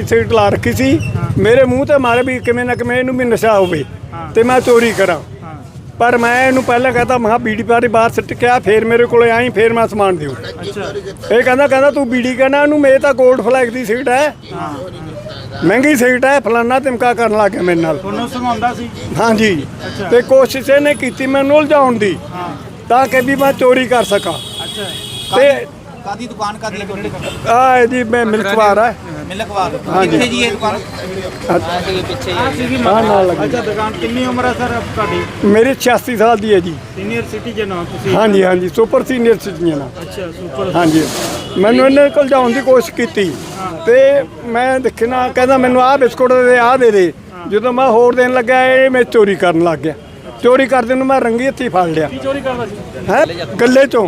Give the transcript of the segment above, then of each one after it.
ਦੀ cigarette ਲਾ ਰੱਖੀ ਸੀ। ਮੇਰੇ ਮੂੰਹ ਤੇ ਮਾਰੇ ਵੀ ਕਿਵੇਂ ਨਾ ਕਿਵੇਂ ਇਹਨੂੰ ਵੀ ਨਸ਼ਾ ਹੋਵੇ ਤੇ ਮੈਂ ਚੋਰੀ ਕਰਾਂ। ਪਰ ਮੈਂ ਇਹਨੂੰ ਪਹਿਲਾਂ ਕਹਤਾ ਮਹਾ ਬੀੜੀ ਪਾਰੀ ਬਾਹਰ ਸਿੱਟ ਕੇ ਆ ਫੇਰ ਮੇਰੇ ਕੋਲੇ ਆਈ ਫੇਰ ਮੈਂ ਸਮਾਨ ਦਿਓ। ਇਹ ਕਹਿੰਦਾ ਕਹਿੰਦਾ ਤੂੰ ਬੀੜੀ ਕਹਿਣਾ ਇਹਨੂੰ ਮੇਰੇ ਤਾਂ 골ਡ ਫਲੈਗ ਦੀ ਸਿਗਰਟ ਹੈ। ਮਹਿੰਗੀ ਸਿਗਰਟ ਹੈ ਫਲਾਨਾ ਤਿਮਕਾ ਕਰਨ ਲੱਗ ਗਿਆ ਮੇਰੇ ਨਾਲ। ਤੁਹਾਨੂੰ ਸੰਘਾਉਂਦਾ ਸੀ? ਹਾਂਜੀ। ਤੇ ਕੋਸ਼ਿਸ਼ ਇਹਨੇ ਕੀਤੀ ਮੈਨੂੰ ਉਲਝਾਉਣ ਦੀ ਤਾਂ ਕਿ ਵੀ ਮੈਂ ਚੋਰੀ ਕਰ ਸਕਾਂ। ਤੇ ਕਾਦੀ ਦੁਕਾਨ ਕਾਦੀ ਲੱਗੀ ਆ ਜੀ ਮੈਂ ਮਿਲਕਵਾਰ ਹੈ ਮਿਲਕਵਾਰ। ਕਿੱਥੇ ਜੀ ਇਹ ਦੁਕਾਨ? ਪਿੱਛੇ ਹੀ ਹਾਂ ਨਾਲ ਲੱਗੀ। ਅੱਛਾ ਦੁਕਾਨ ਕਿੰਨੀ ਉਮਰ ਹੈ ਸਰ ਤੁਹਾਡੀ? ਮੇਰੀ 86 ਸਾਲ ਦੀ ਹੈ ਜੀ। ਸੀਨੀਅਰ ਸਿਟੀਜ਼ਨ ਹੋ ਤੁਸੀਂ? ਹਾਂਜੀ ਹਾਂਜੀ ਸੁਪਰ ਸੀਨੀਅਰ ਸਿਟੀਜ਼ਨ ਆ। ਅੱਛਾ ਸੁਪਰ। ਹਾਂਜੀ। ਮੈਨੂੰ ਇਹਨੇ ਕੋਲ ਜਾਣ ਦੀ ਕੋਸ਼ਿਸ਼ ਕੀਤੀ। ਤੇ ਮੈਂ ਦੇਖਣਾ ਕਹਿੰਦਾ ਮੈਨੂੰ ਆਹ ਬਿਸਕੁਟ ਦੇ ਆਹ ਦੇ ਦੇ। ਜਦੋਂ ਮੈਂ ਹੋਰ ਦੇਣ ਲੱਗਾ ਇਹ ਮੈਂ ਚੋਰੀ ਕਰਨ ਲੱਗ ਗਿਆ। ਚੋਰੀ ਕਰਦੇ ਨੂੰ ਮੈਂ ਰੰਗੀ ਹੱਥੀ ਫੜ ਲਿਆ। ਕੀ ਚੋਰੀ ਕਰਦਾ ਸੀ? ਹੈ? ਗੱਲੇ ਚੋਂ।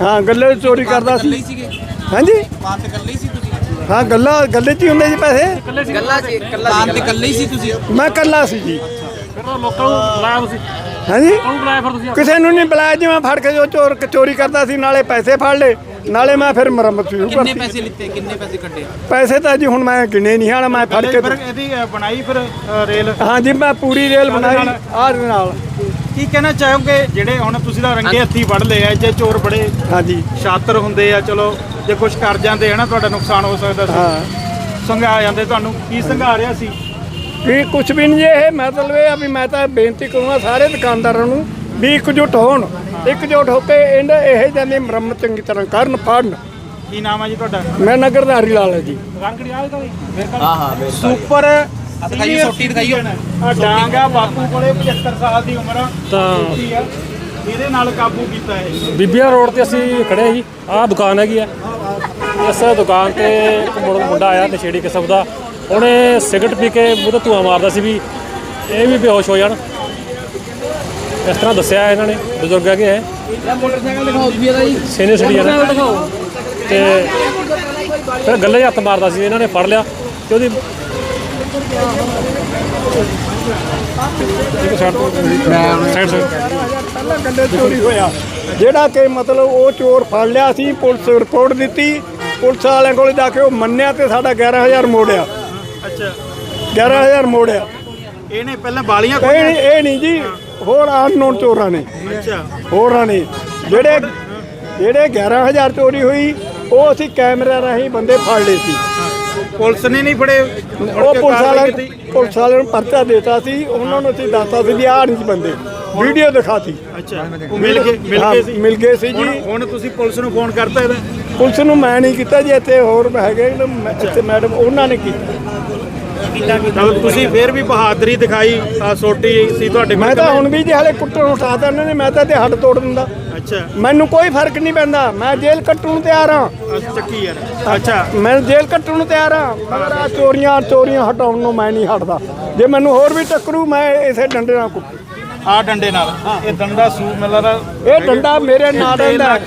ਹਾਂ ਗੱਲੇ 'ਚ ਚੋਰੀ ਕਰਦਾ ਕੱਲੇ ਸੀ ਹਾਂਜੀ? ਦੁਕਾਨ ਤੇ ਕੱਲੇ ਹੀ ਸੀ ਤੁਸੀਂ? ਹਾਂ ਗੱਲਾ ਗੱਲੇ 'ਚ ਹੀ ਹੁੰਦੇ ਜੀ ਪੈਸੇ। ਕੱਲਾ ਸੀ? ਦੁਕਾਨ ਤੇ ਕੱਲੇ ਸੀ। ਤੁਸੀਂ? ਮੈਂ ਕੱਲਾ ਸੀ ਜੀ। ਫਿਰ ਤਾਂ ਲੋਕਾਂ ਨੂੰ ਬੁਲਾਇਆ ਤੁਸੀਂ? ਹਾਂਜੀ? ਕੌਣ ਬੁਲਾਇਆ ਫਿਰ ਤੁਸੀਂ? ਕਿਸੇ ਨੂੰ ਨਹੀਂ ਬੁਲਾਇਆ ਜੀ ਮੈਂ ਫੜ ਕੇ ਜੋ ਚੋਰ ਚੋਰੀ ਕਰਦਾ ਸੀ ਨਾਲੇ ਪੈਸੇ ਫੜ ਲਏ। ਨਾਲੇ ਮੈਂ ਫਿਰ ਮੁਰੰਮਤ ਸ਼ੁਰੂ ਕਿੰਨੇ ਪੈਸੇ ਲਿੱਤੇ ਕਿੰਨੇ ਪੈਸੇ ਕੱਢੇ? ਪੈਸੇ ਤਾਂ ਜੀ ਹੁਣ ਮੈਂ ਗਿਣੇ ਨਹੀਂ ਹਾਣਾ ਮੈਂ ਫੜ ਕੇ ਫਿਰ ਇਹਦੀ ਅ, ਬਣਾਈ ਫਿਰ ਅ, ਰੇਲ? ਹਾਂ ਜੀ ਮੈਂ ਪੂਰੀ ਰੇਲ ਬਣਾਈ ਆਹ ਦੇ ਨਾਲ। ਕੀ ਕਹਿਣਾ ਚਾਹੋਗੇ? ਜਿਹੜੇ ਹੁਣ ਤੁਸੀਂ ਤਾਂ ਰੰਗੇ ਹੱਥੀ ਵੜ ਲਏ ਆ ਜੇ ਚੋਰ ਬੜੇ ਹਾਂਜੀ। ਸ਼ਾਤਰ ਹੁੰਦੇ ਆ ਚਲੋ ਜੇ ਕੁਝ ਕਰ ਜਾਂਦੇ ਹਨਾ ਤੁਹਾਡਾ ਨੁਕਸਾਨ ਹੋ ਸਕਦਾ ਸੀ। ਹਾਂ। ਸੰਘਾ ਜਾਂਦੇ ਤੁਹਾਨੂੰ। ਕੀ ਸੰਘਾ ਰਿਹਾ ਸੀ? ਵੀ ਕੁਝ ਵੀ ਨਹੀਂ ਇਹ ਮਤਲਬ ਇਹ ਆ ਵੀ ਮੈਂ ਤਾਂ ਬੇਨਤੀ ਕਰੂੰਗਾ ਸਾਰੇ ਦੁਕਾਨਦਾਰਾਂ ਨੂੰ ਵੀ ਇਕਜੁੱਟ ਹੋਣ। ਇਕਜੁੱਟ ਹੋ ਕੇ ਇਹਨਾਂ ਇਹ ਜਾਂਦੇ ਮੁਰੰਮਤ ਚੰਗੀ ਤਰ੍ਹਾਂ ਕਰਨ ਫੜਨ। ਕੀ ਨਾਮ ਹੈ ਜੀ ਤੁਹਾਡਾ? ਮੈਂ ਨਗਰਦਾਰੀ ਲਾਲ ਹੈ ਜੀ। ਰੰਗੜੀ ਆ ਗਈ ਹਾਂ ਹਾਂ ਸੁਪਰ ਦਿਖਾਈਓ, ਸੋਟੀ ਦਿਖਾਈਓ। ਆ ਡਾਂਗਾ ਬਾਪੂ ਕੋਲੇ 75 ਸਾਲ ਦੀ ਉਮਰ ਆ ਤਾਂ ਸੋਟੀ ਆ। ਇਹਦੇ ਨਾਲ ਕਾਬੂ ਕੀਤਾ ਹੈ ਬੀਬੀਆਂ ਰੋਡ ਤੇ ਅਸੀਂ ਖੜੇ ਜੀ ਆਹ ਦੁਕਾਨ ਹੈਗੀ ਆ। ਇਸ ਦੁਕਾਨ ਤੇ ਇੱਕ ਮੁੰਡਾ ਮੁੰਡਾ ਆਇਆ ਨਸ਼ੇੜੀ ਕਿਸਮ ਦਾ। ਉਹਨੇ ਸਿਗਰਟ ਪੀ ਕੇ ਮੂੰਹ ਤੇ ਧੂਆਂ ਮਾਰਦਾ ਸੀ ਵੀ ਇਹ ਵੀ ਬੇਹੋਸ਼ ਹੋ ਜਾਣ। ਇਸ ਤਰ੍ਹਾਂ ਦੱਸਿਆ ਇਹਨਾਂ ਨੇ ਬਜ਼ੁਰਗ ਹੈਗੇ ਹੈ ਮੋਟਰਸਾਈਕਲ ਦਿਖਾਓ ਵੀ ਇਹਦਾ ਜੀ ਸੀਨੀਅਰ ਸਿਟੀਜ਼ਨ ਤੇ ਫਿਰ ਗੱਲੇ 'ਚ ਹੱਥ ਮਾਰਦਾ ਸੀ ਇਹਨਾਂ ਨੇ ਫੜ ਲਿਆ ਤੇ ਉਹਦੀ ਇੱਕ ਸਾਈਡ ਤੋਂ ਸਾਈਡ ਸਾਈਡ ਪਹਿਲਾਂ ਗੱਲੇ ਚੋਰੀ ਹੋਇਆ। ਜਿਹੜਾ ਕਿ ਮਤਲਬ ਉਹ ਚੋਰ ਫੜ ਲਿਆ ਸੀ ਪੁਲਿਸ ਰਿਪੋਰਟ ਦਿੱਤੀ। ਪੁਲਿਸ ਵਾਲਿਆਂ ਕੋਲ ਜਾ ਕੇ ਉਹ ਮੰਨਿਆ ਤੇ ਸਾਡਾ 11000 ਮੋੜਿਆ ਅੱਛਾ। 11000 ਮੋੜਿਆ ਇਹਨੇ ਪਹਿਲਾਂ ਬਾਲੀਆਂ ਇਹ ਖੋਲੀਆਂ ਇਹ ਨਹੀਂ ਜੀ। ਹੋਰ ਅਨਨੋਨ ਚੋਰਾਂ ਨੇ। ਅੱਛਾ। ਹੋਰਾਂ ਨੇ। ਜਿਹੜੇ ਜਿਹੜੇ 11000 ਚੋਰੀ ਹੋਈ ਉਹ ਅਸੀਂ ਕੈਮਰੇ ਰਾਹੀਂ ਬੰਦੇ ਫੜ ਲਏ ਸੀ। ਪੁਲਿਸ ਨੇ ਨਹੀਂ ਫੜੇ ਉਹ ਪੁਲਿਸ ਵਾਲਿਆਂ ਪੁਲਿਸ ਵਾਲਿਆਂ ਨੂੰ ਪਰਚਾ ਦਿੱਤਾ ਸੀ। ਉਹਨਾਂ ਨੂੰ ਅਸੀਂ ਦੱਸਤਾ ਸੀ ਵੀ ਆਹ ਨਹੀਂ ਬੰਦੇ। ਵੀਡੀਓ ਦਿਖਾਤੀ। ਅੱਛਾ। ਉਹ ਮਿਲ ਗਏ ਮਿਲ ਗਏ ਸੀ? ਮਿਲ ਗਏ ਸੀ ਜੀ। ਹੁਣ ਤੁਸੀਂ ਪੁਲਿਸ ਨੂੰ ਫੋਨ ਕਰਤਾ ਇਹਦਾ? ਪੁਲਿਸ ਨੂੰ ਮੈਂ ਨਹੀਂ ਕੀਤਾ ਜੀ ਇੱਥੇ ਹੋਰ ਹੈਗੇ ਨੇ, ਮੈਂ- ਇੱਥੇ ਮੈਡਮ ਉਹਨਾਂ ਨੇ ਕੀਤਾ। ਤਾਂ ਤੁਸੀਂ ਫੇਰ ਵੀ ਬਹਾਦਰੀ ਦਿਖਾਈ ਆ ਸੋਟੀ ਸੀ ਤੁਹਾਡੇ ਮੈਂ ਤਾਂ ਹੁਣ ਵੀ ਜੇ ਹਲੇ ਕੁੱਟਣ ਉਠਾ ਦਿੰਦੇ ਨੇ ਮੈਂ ਤਾਂ ਤੇ ਹੱਡ ਤੋੜ ਦਿੰਦਾ। ਅੱਛਾ। ਮੈਨੂੰ ਕੋਈ ਫ਼ਰਕ ਨਹੀਂ ਪੈਂਦਾ ਮੈਂ ਜੇਲ੍ਹ ਕੱਟਣ ਨੂੰ ਤਿਆਰ ਹਾਂ। ਚੱਕੀ ਯਾਰ। ਅੱਛਾ। ਮੈਂ ਜੇਲ੍ਹ ਕੱਟਣ ਨੂੰ ਤਿਆਰ ਹਾਂ ਮਗਰ ਆ ਚੋਰੀਆਂ ਚੋਰੀਆਂ ਹਟਾਉਣ ਨੂੰ ਮੈਂ ਨਹੀਂ ਹਟਦਾ। ਜੇ ਮੈਨੂੰ ਹੋਰ ਵੀ ਟੱਕਰੂ ਮੈਂ ਇਸੇ ਡੰਡੇ ਨਾਲ ਕੁੱਟੂ। ਆ ਡੰਡੇ ਨਾਲ? ਇਹ ਡੰਡਾ ਸੂ ਮਿਲਦਾ ਇਹ ਡੰਡਾ ਮੇਰੇ ਨਾਲ ਰਹਿੰਦਾ।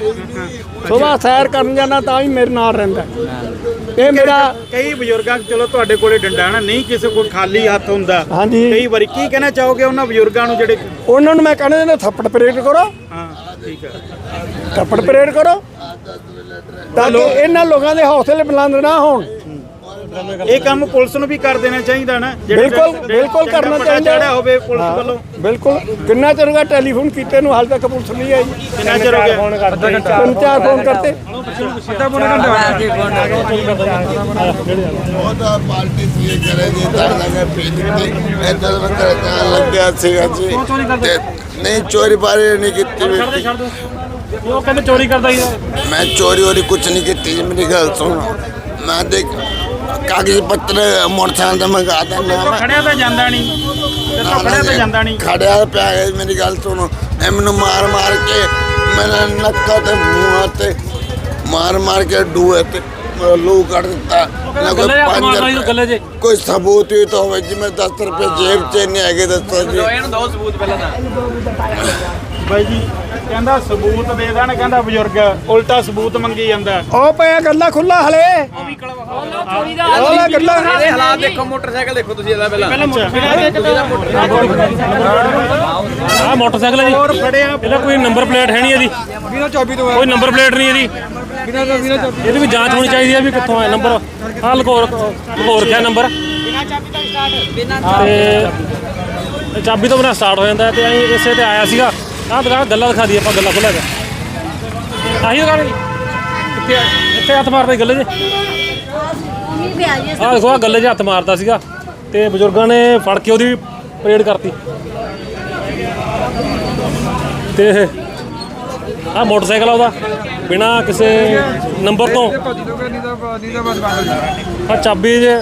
ਸਵੇਰ ਸੈਰ ਕਰਨ ਜਾਣਾ ਤਾਂ ਹੀ ਮੇਰੇ ਨਾਲ ਰਹਿੰਦਾ। ਇਹ ਮੇਰਾ ਕਈ ਬਜ਼ੁਰਗਾਂ ਚਲੋ ਤੁਹਾਡੇ ਕੋਲੇ ਡੰਡਾ ਨਾ ਨਹੀਂ ਕਿਸੇ ਕੋਲ ਖਾਲੀ ਹੱਥ ਹੁੰਦਾ। ਹਾਂਜੀ। ਕਈ ਵਾਰੀ ਕੀ ਕਹਿਣਾ ਚਾਹੋਗੇ ਉਹਨਾਂ ਬਜ਼ੁਰਗਾਂ ਨੂੰ ਜਿਹੜੇ ਉਹਨਾਂ ਨੂੰ ਮੈਂ ਕਹਿੰਦਾ ਨੇ ਥੱਪੜ ਪਰੇਡ ਕਰੋ। ਹਾਂ ਠੀਕ ਹੈ। ਥੱਪੜ ਪਰੇਡ ਕਰੋ। ਤਾਂ ਕਿ ਇਹਨਾਂ ਲੋਕਾਂ ਦੇ ਹੌਸਲੇ ਬੁਲੰਦ ਨਾ ਹੋਣ। ਇਹ ਕੰਮ ਪੁਲਿਸ ਨੂੰ ਵੀ ਕਰ ਦੇਣਾ ਚਾਹੀਦਾ ਨਾ ਬਿਲਕੁਲ ਬਿਲਕੁਲ ਕਰਨਾ ਚਾਹੀਦਾ। ਚੜਿਆ ਹੋਵੇ ਪੁਲਿਸ ਵੱਲੋਂ। ਬਿਲਕੁਲ। ਕਿੰਨਾ ਚਿਰ ਹੋ ਗਿਆ ਟੈਲੀਫੋਨ ਕੀਤੇ ਨੂੰ ਹਾਲ ਤੱਕ ਪੁਲਿਸ ਨਹੀਂ ਆਈ। ਕਿੰਨਾ ਚਿਰ ਹੋ ਗਿਆ? ਤਿੰਨ ਚਾਰ ਫੋਨ ਕਰਤੇ। ਉਹਦਾ ਪਾਰਟੀ ਸੀ ਕਰੇਗੀ ਤਾਂ ਲਗਾ ਭੇਜ ਦਿੱਤੀ ਇਦਾਂ ਮੈਂ ਕਰਦਾ ਲੱਗਿਆ ਸੀਗਾ ਜੀ ਤੇ ਨਹੀਂ ਚੋਰੀ ਬਾਰੇ ਨਹੀਂ ਕੀਤੀ ਵੀ। ਛੱਡ ਦੇ ਛੱਡ ਦੇ। ਉਹ ਕਹਿੰਦੇ ਚੋਰੀ ਕਰਦਾ ਹੀ ਮੈਂ ਚੋਰੀ ਹੋਰੀ ਕੁਝ ਨਹੀਂ ਕੀਤੀ ਮੇਰੀ ਗੱਲ ਸੁਣ। ਮੈਂ ਦੇਖ ਕਾਗਜ਼ ਪੱਤਰ ਮੋਟਰਸਾਈਕਲ ਤੇ ਮੰਗਾ ਦਿੰਦਾ ਮੈਂ। ਖੜਿਆ ਤਾਂ ਜਾਂਦਾ ਨਹੀਂ ਤੇ ਤਾਂ ਖੜਿਆ ਤਾਂ ਜਾਂਦਾ ਨਹੀਂ ਖੜਿਆ ਪਿਆ ਹੈ ਮੇਰੀ ਗੱਲ ਸੁਣੋ। ਇਹ ਮੈਨੂੰ ਮਾਰ ਮਾਰ ਕੇ ਮੇਰੇ ਨੱਕਾ ਤੇ ਮੂੰਹਾਂ ਤੇ ਮਾਰ ਮਾਰ ਕੇ ਡੂਏ ਤੇ ਲੂ ਕੱਢ ਦਿੱਤਾ। ਨਾ ਕੋਈ ਗੱਲੇ ਰੁਪਏ- ਕੋਈ ਸਬੂਤ ਹੀ ਤਾਂ ਹੋਵੇ ਜਿਵੇਂ 10 ਰੁਪਏ ਜੇਬ 'ਚ ਨਹੀਂ ਹੈਗੇ ਦੱਸੋ ਜੀ। ਬਾਈ ਜੀ ਕਹਿੰਦਾ ਸਬੂਤ ਦੇ ਦੇਣ ਕਹਿੰਦਾ ਬਜ਼ੁਰਗ ਉਲਟਾ ਸਬੂਤ ਮੰਗੀ ਜਾਂਦਾ। ਉਹ ਪਿਆ ਗੱਲਾਂ ਖੁੱਲਾ ਹਲੇ। ਉਹ ਲੈ ਗੱਲਾਂ ਹਾਲਾਤ ਦੇਖੋ ਮੋਟਰਸਾਈਕਲ ਦੇਖੋ ਤੁਸੀਂ ਇਹਦਾ ਪਹਿਲਾਂ। ਆਹ ਮੋਟਰਸਾਈਕਲ ਹੈ ਜੀ। ਹੋਰ ਫੜਿਆ ਇਹਦਾ ਕੋਈ ਨੰਬਰ ਪਲੇਟ ਹੈ ਨਹੀਂ ਇਹਦੀ। ਕੋਈ ਨੰਬਰ ਪਲੇਟ ਨਹੀਂ ਇਹਦੀ। ਇਹਦੀ ਵੀ ਜਾਂਚ ਹੋਣੀ ਚਾਹੀਦੀ ਹੈ ਵੀ ਕਿੱਥੋਂ ਆਇਆ ਨੰਬਰ। ਹਾਂ ਲਗੋ ਲਗੋ ਰੱਖਿਆ ਨੰਬਰ? ਤੇ ਇਹ ਚਾਬੀ ਤੋਂ ਬਿਨਾਂ ਸਟਾਰਟ ਹੋ ਜਾਂਦਾ ਤੇ ਅਸੀਂ ਇਸੇ ਤੇ ਆਇਆ ਸੀਗਾ। ਆਹ ਦੁਕਾਨ ਗੱਲਾਂ ਦਿਖਾ ਦਈਏ ਆਪਾਂ ਗੱਲਾਂ ਖੋਲਿਆ ਗਿਆ ਆਹੀ ਦੁਕਾਨ ਹੈ ਜੀ? ਇੱਥੇ ਹੱਥ ਮਾਰਦਾ ਸੀ ਗੱਲੇ 'ਚ ਮੰਮੀ ਵੀ ਆ ਜੀ ਆਹ ਦੇਖੋ ਆਹ ਗੱਲੇ 'ਚ ਹੱਥ ਮਾਰਦਾ ਸੀਗਾ। ਤੇ ਬਜ਼ੁਰਗਾਂ ਨੇ ਫੜ ਕੇ ਉਹਦੀ ਪਰੇਡ ਕਰਤੀ। ਤੇ ਆਹ ਮੋਟਰਸਾਈਕਲ ਆ ਉਹਦਾ। ਬਿਨਾ ਕਿਸੇ ਨੰਬਰ ਤੋਂ। ਆ ਚਾਬੀ ਜੇ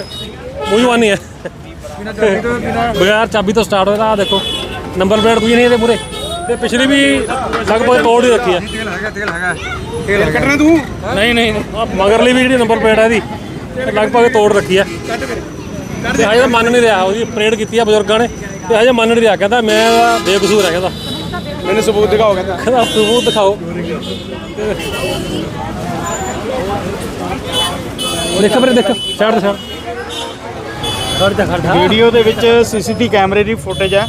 ਮੂੰਹਵਾਨੀ ਹੈ। ਬਗੈਰ ਚਾਬੀ ਤੋਂ ਸਟਾਰਟ ਹੋਇਆ ਆਹ ਦੇਖੋ। ਨੰਬਰ ਪਲੇਟ ਕੋਈ ਨਹੀਂ ਇਹਦੇ ਪੂਰੇ ਤੇ ਪਿਛਲੀ ਵੀ ਲਗਭਗ ਤੋੜ ਹੀ ਰੱਖੀ ਹੈ ਕੱਟਣਾ ਤੂੰ? ਨਹੀਂ ਨਹੀਂ ਆਹ ਮਗਰਲੀ ਵੀ ਜਿਹੜੀ ਨੰਬਰ ਪਲੇਟ ਹੈ ਇਹਦੀ ਇਹ ਲਗਭਗ ਤੋੜ ਰੱਖੀ ਹੈ ਤੇ ਹਜੇ ਤਾਂ ਮੰਨ ਨਹੀਂ ਰਿਹਾ ਉਹਦੀ ਪਰੇਡ ਕੀਤੀ ਆ ਬਜ਼ੁਰਗਾਂ ਨੇ। ਤੇ ਹਜੇ ਮੰਨ ਨਹੀਂ ਰਿਹਾ ਕਹਿੰਦਾ ਮੈਂ ਬੇਕਸੂਰ ਹੈ ਕਹਿੰਦਾ। ਮੈਨੂੰ ਸਬੂਤ ਦਿਖਾਓ ਕਹਿੰਦਾ। ਕਹਿੰਦਾ ਸਬੂਤ ਦਿਖਾਓ। ਦੇਖ ਵੀਰੇ ਦੇਖ। ਸਾਈਡ ਤੇ ਸਾਈਡ ਖੜ ਜਾ ਖੜ ਜਾ। ਵੀਡੀਓ ਦੇ ਵਿੱਚ ਸੀਸੀਟੀ ਕੈਮਰੇ ਦੀ ਫੁਟੇਜ ਹੈ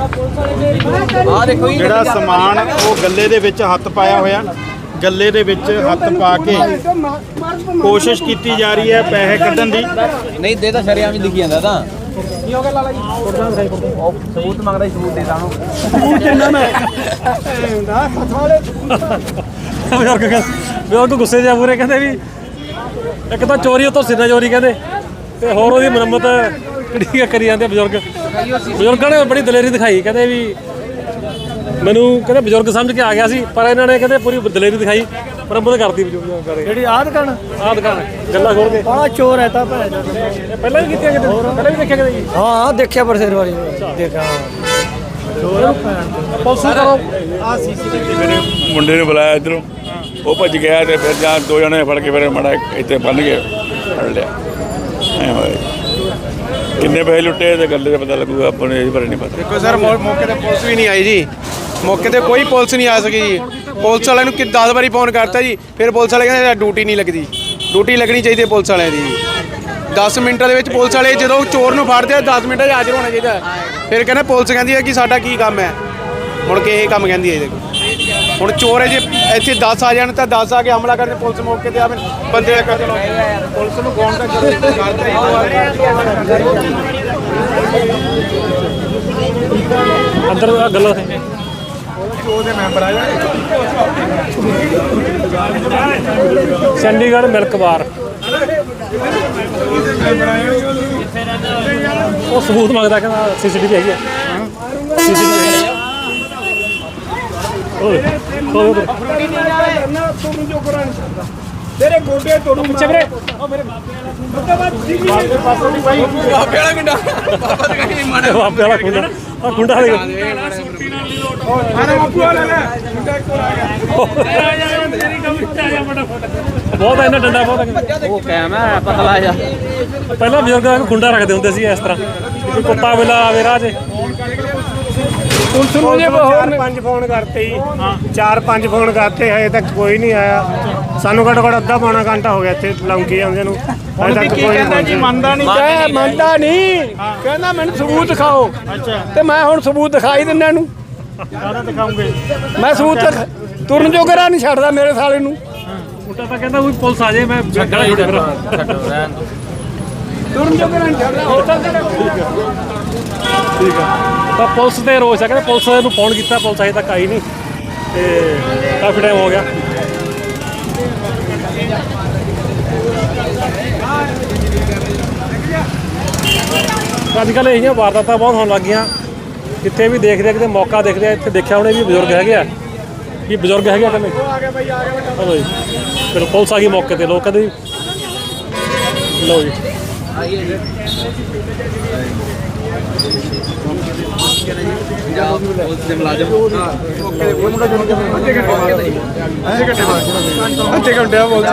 ਆ ਦੇਖੋ ਜੀ। ਜਿਹੜਾ ਸਮਾਨ ਉਹ ਗੱਲੇ ਦੇ ਵਿੱਚ ਹੱਥ ਪਾਇਆ ਹੋਇਆ। ਗੱਲੇ ਦੇ ਵਿੱਚ ਹੱਥ ਪਾ ਕੇ ਕੋਸ਼ਿਸ਼ ਕੀਤੀ ਜਾ ਰਹੀ ਹੈ ਪੈਸੇ ਕੱਢਣ ਦੀ। ਨਹੀਂ ਦੇ ਤਾਂ ਸ਼ਰਿਆਮ ਹੀ ਦਿਖੀ ਜਾਂਦਾ ਤਾਂ। ਸਬੂਤ ਮੰਗਦਾ ਸਬੂਤ ਦੇ ਦਾਂ ਬਜ਼ੁਰਗ ਕਹਿੰਦੇ। ਬਜ਼ੁਰਗ ਗੁੱਸੇ ਜਿਹਾ ਪੂਰੇ ਕਹਿੰਦੇ ਵੀ ਇੱਕ ਤਾਂ ਚੋਰੀ ਉਤੋਂ ਸਿੱਧਾ ਚੋਰੀ ਕਹਿੰਦੇ। ਤੇ ਹੋਰ ਉਹਦੀ ਮੁਰੰਮਤ ਕਿਹੜੀ ਕਰੀ ਜਾਂਦੇ ਬਜ਼ੁਰਗ। ਬਜ਼ੁਰਗਾਂ ਨੇ ਬੜੀ ਦਲੇਰੀ ਦਿਖਾਈ ਕਹਿੰਦੇ ਵੀ ਮੈਨੂੰ ਕਹਿੰਦੇ ਬਜ਼ੁਰਗ ਸਮਝ ਕੇ ਆ ਗਿਆ ਸੀ ਪਰ ਇਹਨਾਂ ਨੇ ਕਹਿੰਦੇ ਪੂਰੀ ਦਲੇਰੀ ਦਿਖਾਈ ਮੁਰੰਮਤ ਕਰਤੀ ਬਜ਼ੁਰਗਾਂ ਕਰੇ ਜਿਹੜੀ ਆਹ ਦੁਕਾਨ ਆਹ ਦੁਕਾਨ ਗੱਲਾਂ ਖੋਲ ਕੇ। ਆ ਚੋਰ ਹੈ ਤਾਂ ਭੈਣ ਪਹਿਲਾਂ ਵੀ ਕੀਤੀਆਂ ਕਿਤੇ? ਪਹਿਲਾਂ ਵੀ ਦੇਖਿਆ ਕਿਤੇ ਜੀ? ਹਾਂ ਦੇਖਿਆ ਬਰਸੇਰ ਵਾਲੀ ਦੇਖਿਆ ਪੁਲਿਸ ਨੂੰ ਕਰੋ। ਮੇਰੇ ਮੁੰਡੇ ਨੂੰ ਬੁਲਾਇਆ ਇਧਰੋਂ। ਉਹ ਭੱਜ ਗਿਆ ਤੇ ਫਿਰ ਜਾਂ ਦੋ ਜਣੇ ਫੜ ਕੇ ਫਿਰ ਮੜਾ ਇੱਥੇ ਬੰਨ ਕੇ ਫੜ ਲਿਆ। ਐ ਹੋਇਆ। ਕਿੰਨੇ ਪੈਸੇ ਲੁੱਟੇ ਤੇ ਗੱਲੇ ਦਾ ਪਤਾ ਲੱਗੂਗਾ, ਆਪਾਂ ਨੂੰ ਇਹ ਬਾਰੇ ਨਹੀਂ ਪਤਾ। ਦੇਖੋ ਸਰ, ਮੌ- ਮੌਕੇ ਤੇ ਪੁਲਿਸ ਵੀ ਨਹੀਂ ਆਈ ਜੀ। ਮੌਕੇ ਤੇ ਕੋਈ ਪੁਲਿਸ ਨਹੀਂ ਆ ਸਕੀ ਜੀ। ਪੁਲਿਸ ਵਾਲਿਆਂ ਨੂੰ ਕਿ 10 ਵਾਰੀ ਫੋਨ ਕਰਤਾ ਜੀ, ਫਿਰ ਪੁਲਿਸ ਵਾਲੇ ਕਹਿੰਦੇ ਡਿਊਟੀ ਨਹੀਂ ਲੱਗਦੀ। ਡਿਊਟੀ ਲੱਗਣੀ ਚਾਹੀਦੀ ਹੈ ਪੁਲਿਸ ਵਾਲਿਆਂ ਦੀ 10 ਮਿੰਟਾਂ ਦੇ ਵਿੱਚ ਪੁਲਿਸ ਵਾਲੇ ਜਦੋਂ ਚੋਰ ਨੂੰ ਫੜਦੇ ਆ 10 ਮਿੰਟਾਂ 'ਚ ਹਾਜ਼ਰ ਹੋਣਾ ਚਾਹੀਦਾ। ਹੈ। ਫਿਰ ਕਹਿੰਦੇ, ਪੁਲਿਸ ਕਹਿੰਦੀ ਹੈ ਕਿ ਸਾਡਾ ਕੀ ਕੰਮ ਹੈ? ਹੁਣ ਕਿ ਇਹ ਕੰਮ ਕਹਿੰਦੀ ਹੈ ਦੇਖੋ। ਹੁਣ ਚੋਰ ਹੈ ਜੇ ਇੱਥੇ 10 ਆ ਜਾਣ ਤਾਂ 10 ਆ ਕੇ ਹਮਲਾ ਕਰਨ ਪੁਲਿਸ ਮੌਕੇ ਤੇ ਆਵੇ, ਬੰਦੇ ਦਾ ਕਤਲ ਪੁਲਿਸ ਨੂੰ ਫੋਨ ਕਰ ਅੰਦਰ ਆਹ ਗੱਲਾਂ। ਸੀ ਚੰਡੀਗੜ੍ਹ ਮਿਲਕ ਬਾਰ। ਉਹ ਸਬੂਤ ਮੰਗਦਾ ਕਹਿੰਦਾ ਸੀਸੀਟੀਵੀ ਹੈਗੀ ਆ। ਸੀਸੀਟੀਵੀ ਹੈਗੀ ਆ। ਓਏ। ਓਏ ਓਏ ਤੇਰੇ ਗੋਡੇ ਤੋੜੂ ਪਿੱਛੇ ਵੀਰੇ ਬਾਪੇ ਵਾਲਾ ਗੁੰਡਾ ਪਾਪਾ ਤੇ ਕਹਿੰਦੇ ਮਾੜਾ ਬਾਪੇ ਵਾਲਾ ਕੁੰਡਾ ਆ ਕੁੰਡਾ ਦੇ ਬਹੁਤ ਆ ਇਹਨਾਂ ਡੰਡਾ ਬਹੁਤ ਉਹ ਕਾਇਮ ਹੈ, ਪਤਲਾ ਜਾ ਪਹਿਲਾਂ ਬਜ਼ੁਰਗਾਂ ਨੂੰ ਖੁੰਡਾ ਰੱਖਦੇ ਹੁੰਦੇ ਸੀ ਇਸ ਤਰ੍ਹਾਂ। ਕੁੱਤਾ ਵੇਲਾ ਆਵੇ ਰਾਹ 'ਚ। ਪੁਲਿਸ ਨੂੰ ਜੇ ਹੋਰ ਪੰਜ ਫੋਨ ਕਰਤੇ ਜੀ। ਚਾਰ ਪੰਜ ਫੋਨ ਕਰਤੇ ਹਜੇ ਤੱਕ ਕੋਈ ਨਹੀਂ ਆਇਆ। ਸਾਨੂੰ ਘੱਟੋ ਘੱਟ ਅੱਧਾ ਪੌਣਾ ਘੰਟਾ ਹੋ ਗਿਆ ਇੱਥੇ ਲੌਂਕੀ ਆਉਂਦੇ ਨੂੰ। ਹੁਣ ਹਜੇ ਤੱਕ ਕੀ ਕੋਈ ਕਹਿੰਦਾ ਨਹੀਂ ਜੀ ਮੰਨਦਾ ਨਹੀਂ ਕਹਿ ਮੰਨਦਾ ਨਹੀਂ। ਕਹਿੰਦਾ ਮੈਨੂੰ ਸਬੂਤ ਦਿਖਾਓ। ਅੱਛਾ। ਤੇ ਮੈਂ ਹੁਣ ਸਬੂਤ ਦਿਖਾਈ ਦਿੰਦਾ ਇਹਨੂੰ। ਕਾਹਦਾ ਦਿਖਾਉਂਗੇ। ਮੈਂ ਸਬੂਤ ਦਿਖ- ਤੁਰਨ ਜੋਗਰਾ ਨਹੀਂ ਛੱਡਦਾ ਮੇਰੇ ਸਾਲੇ ਨੂੰ। ਉਲਟਾ ਤਾਂ ਕਹਿੰਦਾ ਵੀ ਪੁਲਿਸ ਆ ਜਾਏ ਮੈਂ ਛੋੜ ਫਿਰ ਤੁਰਨ ਜੋਗਰਾ ਨਹੀਂ ਛੱਡਦਾ। ਹੋਰ ਤਾਂ ਠੀਕ ਆ ਤਾਂ ਪੁਲਿਸ ਤੇ ਰੋਸ ਆ, ਕਹਿੰਦੇ ਪੁਲਿਸ ਨੂੰ ਫੋਨ ਕੀਤਾ, ਪੁਲਿਸ ਅਜੇ ਤੱਕ ਆਈ ਨਹੀਂ। ਤੇ ਕਾਫੀ ਟਾਈਮ ਹੋ ਗਿਆ। ਅੱਜ ਕੱਲ੍ਹ ਇਹੀਆਂ ਵਾਰਦਾਤਾਂ ਬਹੁਤ ਹੋਣ ਲੱਗੀਆਂ ਜਿੱਥੇ ਵੀ ਦੇਖਦੇ ਆ ਕਿਤੇ ਮੌਕਾ ਦੇਖਦੇ ਆ ਇੱਥੇ ਦੇਖਿਆ ਉਹਨੇ ਵੀ ਬਜ਼ੁਰਗ ਹੈਗੇ ਆ। ਵੀ ਬਜ਼ੁਰਗ ਹੈਗੇ ਆ ਕਹਿੰਦੇ। ਆ ਗਿਆ ਬਾਈ ਆ ਗਿਆ ਲਓ ਜੀ। ਫਿਰ ਪੁਲਿਸ ਆ ਗਈ ਮੌਕੇ ਤੇ, ਲੋਕ ਕਹਿੰਦੇ ਜੀ ਲਓ ਜੀ। ਪੁਲਿਸ ਦੇ ਮੁਲਾਜ਼ਮ। ਅੱਧੇ ਘੰਟੇ ਬਾਅਦ।